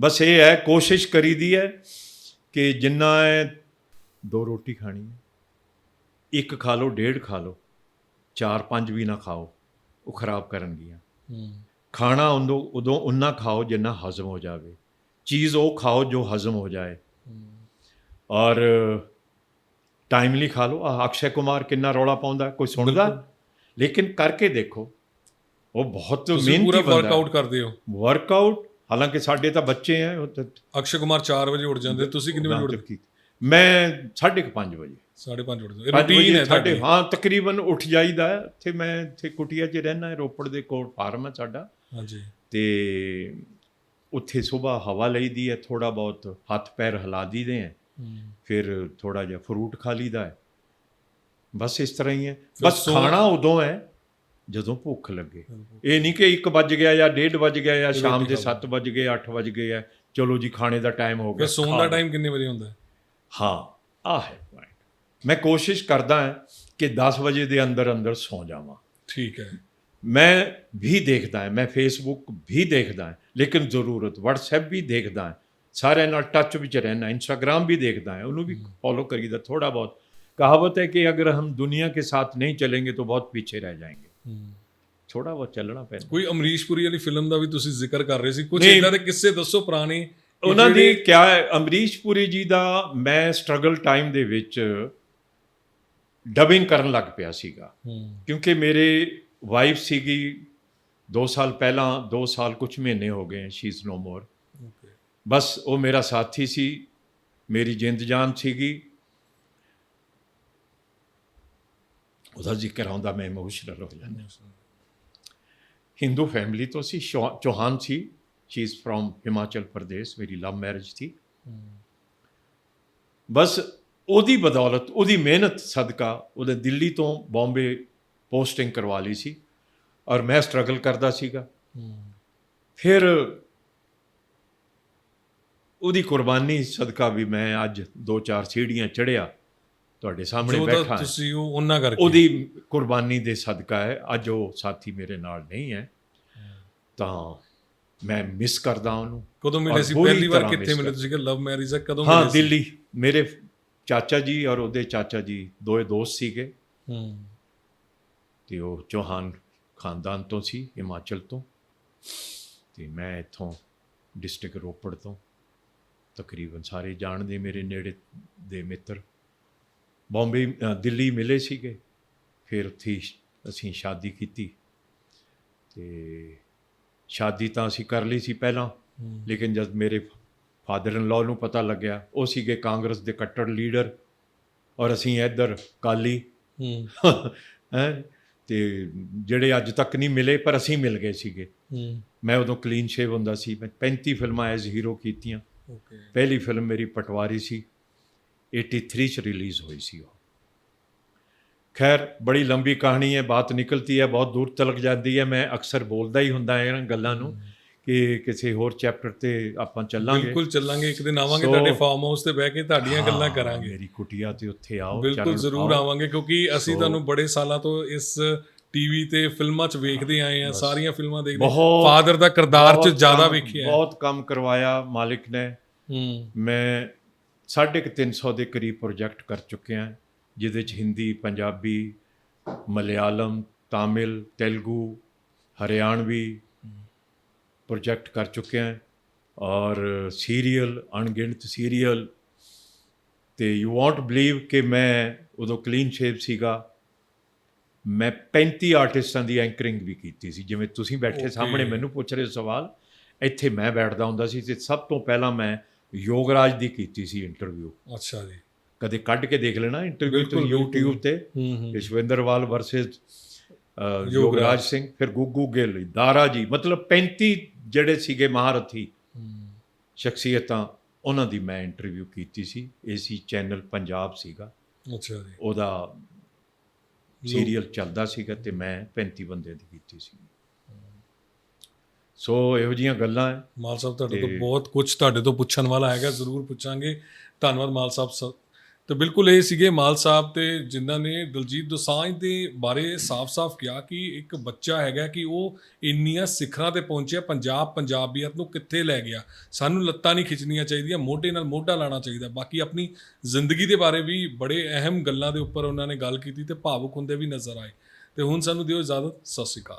ਬਸ ਇਹ ਹੈ ਕੋਸ਼ਿਸ਼ ਕਰੀਦੀ ਹੈ ਕਿ ਜਿੰਨਾ ਹੈ ਦੋ ਰੋਟੀ ਖਾਣੀ ਹੈ ਇੱਕ ਖਾ ਲਓ ਡੇਢ ਖਾ ਲਓ ਚਾਰ ਪੰਜ ਵੀ ਨਾ ਖਾਓ ਉਹ ਖਰਾਬ ਕਰਨਗੀਆਂ ਖਾਣਾ ਉਦੋਂ ਉਦੋਂ ਉਨਾ ਖਾਓ ਜਿੰਨਾ ਹਜ਼ਮ ਹੋ ਜਾਵੇ। ਚੀਜ਼ ਉਹ ਖਾਓ ਜੋ ਹਜ਼ਮ ਹੋ ਜਾਏ। ਔਰ ਟਾਈਮਲੀ ਖਾ ਲਓ। ਆਹ ਅਕਸ਼ੇ ਕੁਮਾਰ ਕਿੰਨਾ ਰੌਲਾ ਪਾਉਂਦਾ ਕੋਈ ਸੁਣਦਾ। ਲੇਕਿਨ ਕਰਕੇ ਦੇਖੋ ਉਹ ਬਹੁਤ ਮਿਹਨਤੀ ਪੂਰਾ ਬੰਦਾ ਵਰਕਆਊਟ ਕਰਦੇ ਹੋ। ਵਰਕਆਊਟ ਹਾਲਾਂਕਿ ਸਾਡੇ ਤਾਂ ਬੱਚੇ ਤਾਂ ਅਕਸ਼ੇ ਕੁਮਾਰ 4 ਵਜੇ ਉੱਠ ਜਾਂਦੇ ਤੁਸੀਂ ਕਿੰਨੇ ਵਜੇ ਉੱਠਦੇ? ਮੈਂ 5:30 ਵਜੇ। 5:30 ਉੱਠਦੇ ਰੂਟੀਨ ਹੈ ਸਾਡੇ ਹਾਂ ਤਕਰੀਬਨ ਉੱਠ ਜਾਈਦਾ। ਇੱਥੇ ਮੈਂ ਇੱਥੇ ਕੁਟੀਆ 'ਚ ਰਹਿਣਾ ਹੈ ਰੋਪੜ ਦੇ ਕੋਲ ਫਾਰਮ ਹੈ ਸਾਡਾ। ਹਾਂਜੀ। ਤੇ ਉੱਥੇ ਸਵੇਰ ਹਵਾ ਲਈਦੀ ਹੈ ਥੋੜਾ ਬਹੁਤ ਹੱਥ ਪੈਰ ਹਿਲਾ ਹੈ ਹੂੰ। ਫਿਰ ਥੋੜਾ ਜਿਹਾ ਫਰੂਟ ਖਾ ਲਈਦਾ ਹੈ। ਬਸ ਇਸ ਤਰ੍ਹਾਂ ਹੀ ਹੈ। ਬਸ ਖਾਣਾ ਉਦੋਂ ਹੈ ਜਦੋਂ ਭੁੱਖ ਲੱਗੇ। ਇਹ ਨਹੀਂ ਕਿ 1 ਵੱਜ ਗਿਆ ਜਾਂ 1:30 ਵੱਜ ਗਿਆ ਜਾਂ ਸ਼ਾਮ ਦੇ ਖਾ 7 ਵੱਜ ਗਏ 8 ਵੱਜ ਗਏ ਹੈ। ਚਲੋ ਜੀ ਖਾਣੇ ਦਾ ਟਾਈਮ ਹੋ ਗਿਆ। ਸੌਣ ਦਾ। ਟਾਈਮ ਕਿੰਨੇ ਵਜੇ ਹੁੰਦਾ ਹੈ? ਹਾਂ ਆ ਹੈ ਪੁਆਇੰਟ ਮੈਂ ਕੋਸ਼ਿਸ਼ ਕਰਦਾ ਹਾਂ ਕਿ 10 ਵਜੇ ਦੇ ਅੰਦਰ ਅੰਦਰ ਸੌ ਜਾਵਾਂ। ਠੀਕ ਹੈ। ਮੈਂ ਵੀ ਦੇਖਦਾ ਹਾਂ ਮੈਂ ਫੇਸਬੁੱਕ ਵੀ ਦੇਖਦਾ ਹਾਂ ਲੇਕਿਨ ਜ਼ਰੂਰਤ WhatsApp ਵੀ ਦੇਖਦਾ ਹਾਂ। ਸਾਰਿਆਂ ਨਾਲ ਟੱਚ ਵਿੱਚ ਰਹਿਣਾ ਇੰਸਟਾਗ੍ਰam ਵੀ ਦੇਖਦਾ ਹੈ ਉਹਨੂੰ ਵੀ ਫੋਲੋ ਕਰੀਦਾ ਥੋੜਾ ਬਹੁਤ। ਕਹਾਵਤ ਹੈ ਕਿ ਅਗਰ ਹਮ ਦੁਨੀਆ ਕੇ ਸਾਥ ਨਹੀਂ चलेंगे ਤਾਂ ਬਹੁਤ ਪਿੱਛੇ ਰਹਿ ਜਾਏਗੇ। ਥੋੜਾ ਬਹੁਤ ਚੱਲਣਾ ਪੈਂਦਾ। ਕੋਈ ਅਮਰੀਸ਼ਪੁਰੀ ਵਾਲੀ ਫਿਲਮ ਦਾ ਵੀ ਤੁਸੀਂ ਜ਼ਿਕਰ ਕਰ ਰਹੇ ਸੀ ਕੁਝ ਇਦਾਂ ਦੇ ਕਿੱਸੇ ਦੱਸੋ ਪੁਰਾਣੇ ਉਹਨਾਂ ਦੀ ਕਿਆ ਹੈ ਅਮਰੀਸ਼ਪੁਰੀ ਜੀ ਦਾ ਮੈਂ ਸਟਰਗਲ ਟਾਈਮ ਦੇ ਵਿੱਚ ਡਬਿੰਗ ਕਰਨ ਲੱਗ ਪਿਆ ਸੀਗਾ। ਕਿਉਂਕਿ ਮੇਰੇ ਵਾਈਫ ਸੀਗੀ 2 ਸਾਲ ਪਹਿਲਾਂ 2 ਸਾਲ ਕੁਝ ਮਹੀਨੇ ਹੋ ਗਏ ਸ਼ੀ ਇਜ਼ ਨੋ ਮੋਰ ਬਸ ਉਹ ਮੇਰਾ ਸਾਥੀ ਸੀ ਮੇਰੀ ਜਿੰਦ ਜਾਨ ਸੀਗੀ। ਉਹਦਾ ਜ਼ਿਕਰ ਆਉਂਦਾ ਮੈਂ ਇਮੋਸ਼ਨਲ ਹੋ ਜਾਂਦਾ। ਹਿੰਦੂ ਫੈਮਿਲੀ ਤੋਂ ਸੀ ਚੌਹਾਨ ਸੀ। She is from Himachal Pradesh ਮੇਰੀ ਲਵ ਮੈਰਿਜ ਸੀ। ਬਸ ਉਹਦੀ ਬਦੌਲਤ ਉਹਦੀ ਮਿਹਨਤ ਸਦਕਾ ਉਹਦੇ ਦਿੱਲੀ ਤੋਂ ਬੰਬੇ ਪੋਸਟਿੰਗ ਕਰਵਾ ਲਈ ਸੀ। ਔਰ ਮੈਂ ਸਟਰਗਲ ਕਰਦਾ ਸੀਗਾ। ਫਿਰ ਉਹਦੀ ਕੁਰਬਾਨੀ ਸਦਕਾ ਵੀ ਮੈਂ ਅੱਜ ਦੋ ਚਾਰ ਸੀੜੀਆਂ ਚੜਿਆ ਤੁਹਾਡੇ ਸਾਹਮਣੇ ਬੈਠਾ। ਤੁਸੀਂ ਉਹ ਉਹਨਾਂ ਕਰਕੇ। ਉਹਦੀ ਕੁਰਬਾਨੀ ਦੇ ਸਦਕਾ ਹੈ ਅੱਜ ਉਹ ਸਾਥੀ ਮੇਰੇ ਨਾਲ ਨਹੀਂ ਹੈ। ਤਾਂ ਮੈਂ ਮਿਸ ਕਰਦਾ ਉਹਨੂੰ। ਕਦੋਂ ਮਿਲੇ ਸੀ? ਪਹਿਲੀ ਵਾਰ ਕਿੱਥੇ ਮਿਲੇ ਤੁਸੀਂ? ਕਿ ਲਵ ਮੈਰਿਜ ਹੈ ਕਦੋਂ ਹਾਂ ਮਿਲੇ ਦਿੱਲੀ। ਮੇਰੇ ਚਾਚਾ ਜੀ ਔਰ ਉਹਦੇ ਚਾਚਾ ਜੀ ਦੋਏ ਦੋਸਤ ਸੀਗੇ। ਹੂੰ। ਤੇ ਉਹ ਚੌਹਾਨ ਖਾਨਦਾਨ ਤੋਂ ਸੀ ਹਿਮਾਚਲ ਤੋਂ। ਤੇ ਮੈਂ ਇੱਥੋਂ ਡਿਸਟ੍ਰਿਕਟ ਰੋਪੜ ਤੋਂ। ਤਕਰੀਬਨ ਸਾਰੇ ਜਾਣਦੇ ਮੇਰੇ ਨੇੜੇ ਦੇ ਮਿੱਤਰ। ਬੰਬੇ ਅ, ਦਿੱਲੀ ਮਿਲੇ ਸੀਗੇ। ਫਿਰ ਉੱਥੇ ਅਸੀਂ ਸ਼ਾਦੀ ਕੀਤੀ। ਤੇ ਸ਼ਾਦੀ ਤਾਂ ਅਸੀਂ ਕਰ ਲਈ ਸੀ ਪਹਿਲਾਂ। ਲੇਕਿਨ ਜਦ ਮੇਰੇ ਫਾਦਰ ਇਨ ਲਾਅ ਨੂੰ ਪਤਾ ਲੱਗਿਆ ਉਹ ਸੀਗੇ ਕਾਂਗਰਸ ਦੇ ਕੱਟੜ ਲੀਡਰ ਔਰ ਅਸੀਂ ਇੱਧਰ ਕਾਲੀ ਹੂੰ। ਤੇ ਜਿਹੜੇ ਅੱਜ ਤੱਕ ਨਹੀਂ ਮਿਲੇ ਪਰ ਅਸੀਂ ਮਿਲ ਗਏ ਸੀਗੇ। ਮੈਂ ਉਦੋਂ ਕਲੀਨ ਸ਼ੇਵ ਹੁੰਦਾ ਸੀ। ਮੈਂ 35 ਫਿਲਮਾਂ ਐਜ਼ ਹੀਰੋ ਕੀਤੀਆਂ। ਓਕੇ ਪਹਿਲੀ ਫਿਲਮ ਮੇਰੀ ਪਟਵਾਰੀ ਸੀ 83 ਚ ਰਿਲੀਜ਼ ਹੋਈ ਸੀ ਉਹ। ਖੈਰ ਬੜੀ ਲੰਬੀ ਕਹਾਣੀ ਹੈ ਬਾਤ ਨਿਕਲਤੀ ਹੈ ਬਹੁਤ ਦੂਰ ਤਲਕ ਜਾਂਦੀ ਹੈ ਮੈਂ ਅਕਸਰ ਬੋਲਦਾ ਹੀ ਹੁੰਦਾ ਇਹਨਾਂ ਗੱਲਾਂ ਨੂੰ ਕਿ ਕਿਸੇ ਹੋਰ ਚੈਪਟਰ ਤੇ ਆਪਾਂ ਚੱਲਾਂਗੇ। ਬਿਲਕੁਲ ਚੱਲਾਂਗੇ ਇੱਕ ਦਿਨ ਆਵਾਂਗੇ ਤੁਹਾਡੇ ਫਾਰਮ ਹਾਊਸ ਤੇ ਬਹਿ ਕੇ ਤੁਹਾਡੀਆਂ ਗੱਲਾਂ ਕਰਾਂਗੇ। ਮੇਰੀ ਕੁਟੀਆ ਤੇ ਉੱਥੇ ਆਓ ਬਿਲਕੁਲ ਜ਼ਰੂਰ। ਆਵਾਂਗੇ ਕਿਉਂਕਿ ਅਸੀਂ ਤੁਹਾਨੂੰ ਬੜੇ ਸਾਲਾਂ ਤੋਂ ਇਸ ਟੀਵੀ ਤੇ ਫਿਲਮਾਂ 'ਚ ਵੇਖਦੇ ਆਏ ਆ ਸਾਰੀਆਂ ਫਿਲਮਾਂ ਦੇਖਦੇ ਫਾਦਰ ਦਾ ਕਿਰਦਾਰ 'ਚ ਜ਼ਿਆਦਾ ਵੇਖਿਆ। ਬਹੁਤ ਕੰਮ ਕਰਵਾਇਆ ਮਾਲਿਕ ਨੇ। ਹੂੰ। ਮੈਂ ਸਾਢੇ ਕੁ ਤਿੰਨ ਸੌ ਦੇ ਕਰੀਬ ਪ੍ਰੋਜੈਕਟ ਕਰ ਚੁੱਕਿਆ ਜਿਹਦੇ ਚ ਹਿੰਦੀ ਪੰਜਾਬੀ ਮਲਿਆਲਮ ਤਾਮਿਲ ਤੇਲਗੂ ਹਰਿਆਣਵੀ ਪ੍ਰੋਜੈਕਟ ਕਰ ਚੁੱਕਿਆ ਔਰ ਸੀਰੀਅਲ ਅਣਗਿਣਤ ਸੀਰੀਅਲ ਤੇ ਯੂ ਵਾਂਟ ਬਲੀਵ ਕਿ ਮੈਂ ਉਦੋਂ ਕਲੀਨ ਸ਼ੇਪ ਸੀਗਾ। ਮੈਂ 35 ਆਰਟਿਸਟਾਂ ਦੀ ਐਂਕਰਿੰਗ ਵੀ ਕੀਤੀ ਸੀ ਜਿਵੇਂ ਤੁਸੀਂ ਬੈਠੇ. ਸਾਹਮਣੇ ਮੈਨੂੰ ਪੁੱਛ ਰਹੇ ਸਵਾਲ ਇੱਥੇ ਮੈਂ ਬੈਠਦਾ ਹੁੰਦਾ ਸੀ ਤੇ ਸਭ ਤੋਂ ਪਹਿਲਾਂ ਮੈਂ ਯੋਗਰਾਜ ਦੀ ਕੀਤੀ ਸੀ ਇੰਟਰਵਿਊ ਅੱਛਾ ਜੀ ਕਦੇ ਕੱਢ ਕੇ ਦੇਖ ਲੈਣਾ ਇੰਟਰਵਿਊ ਤੇ ਬਿਲਕੁਲ, ਬਿਲਕੁਲ। YouTube ਤੇ ਯਸ਼ਵਿੰਦਰਵਾਲ ਵਰਸਸ ਯੋਗਰਾਜ। ਸਿੰਘ ਫਿਰ ਗੁੱਗੂ ਗਿੱਲ ਦਾਰਾ ਜੀ ਮਤਲਬ 35 ਜਿਹੜੇ ਸੀਗੇ ਮਹਾਰਥੀ। ਸ਼ਖਸੀਅਤਾਂ ਉਹਨਾਂ ਦੀ ਮੈਂ ਇੰਟਰਵਿਊ ਕੀਤੀ ਸੀ ਏਸੀ ਚੈਨਲ ਪੰਜਾਬ ਸੀਗਾ ਅੱਛਾ ਜੀ ਉਹਦਾ ਸੀਰੀਅਲ ਚੱਲਦਾ ਸੀਗਾ ਤੇ ਮੈਂ 35 ਬੰਦੇ ਦੀ ਕੀਤੀ ਸੀ। ਸੋ ਇਹੋ ਜੀਆਂ ਗੱਲਾਂ ਹੈ ਮਾਲ ਸਾਹਿਬ ਤੁਹਾਡੇ ਤੋਂ ਬਹੁਤ ਕੁਝ ਤੁਹਾਡੇ ਤੋਂ ਪੁੱਛਣ ਵਾਲਾ ਹੈਗਾ ਜ਼ਰੂਰ ਪੁੱਛਾਂਗੇ। ਧੰਨਵਾਦ ਮਾਲ ਸਾਹਿਬ ਸ- ਤੇ ਬਿਲਕੁਲ ਇਹ ਸੀਗੇ ਮਾਲ ਸਾਹਿਬ ਤੇ ਜਿਨ੍ਹਾਂ ਨੇ ਦਲਜੀਤ ਦੋਸਾਂਝ ਦੇ ਬਾਰੇ ਸਾਫ਼-ਸਾਫ਼ ਕਿਹਾ ਕਿ ਇੱਕ ਬੱਚਾ ਹੈਗਾ ਕਿ ਉਹ ਇੰਨੀਆਂ ਸਿਖਰਾਂ ਤੇ ਪਹੁੰਚਿਆ, ਪੰਜਾਬ ਪੰਜਾਬੀਅਤ ਨੂੰ ਕਿੱਥੇ ਲੈ ਗਿਆ? ਸਾਨੂੰ ਲੱਤਾਂ ਨਹੀਂ ਖਿੱਚਣੀਆਂ ਚਾਹੀਦੀਆਂ, ਮੋਢੇ ਨਾਲ ਮੋਢਾ ਲਾਣਾ ਚਾਹੀਦਾ। ਬਾਕੀ ਆਪਣੀ ਜ਼ਿੰਦਗੀ ਦੇ ਬਾਰੇ ਵੀ ਬੜੇ ਅਹਿਮ ਗੱਲਾਂ ਦੇ ਉੱਪਰ ਉਹਨਾਂ ਨੇ ਗੱਲ ਕੀਤੀ ਤੇ ਭਾਵੁਕ ਹੁੰਦੇ ਵੀ ਨਜ਼ਰ ਆਏ। ਤੇ ਹੁਣ ਸਾਨੂੰ ਦਿਓ ਇਜਾਜ਼ਤ, ਸਤਿ ਸ਼੍ਰੀ ਅਕਾਲ।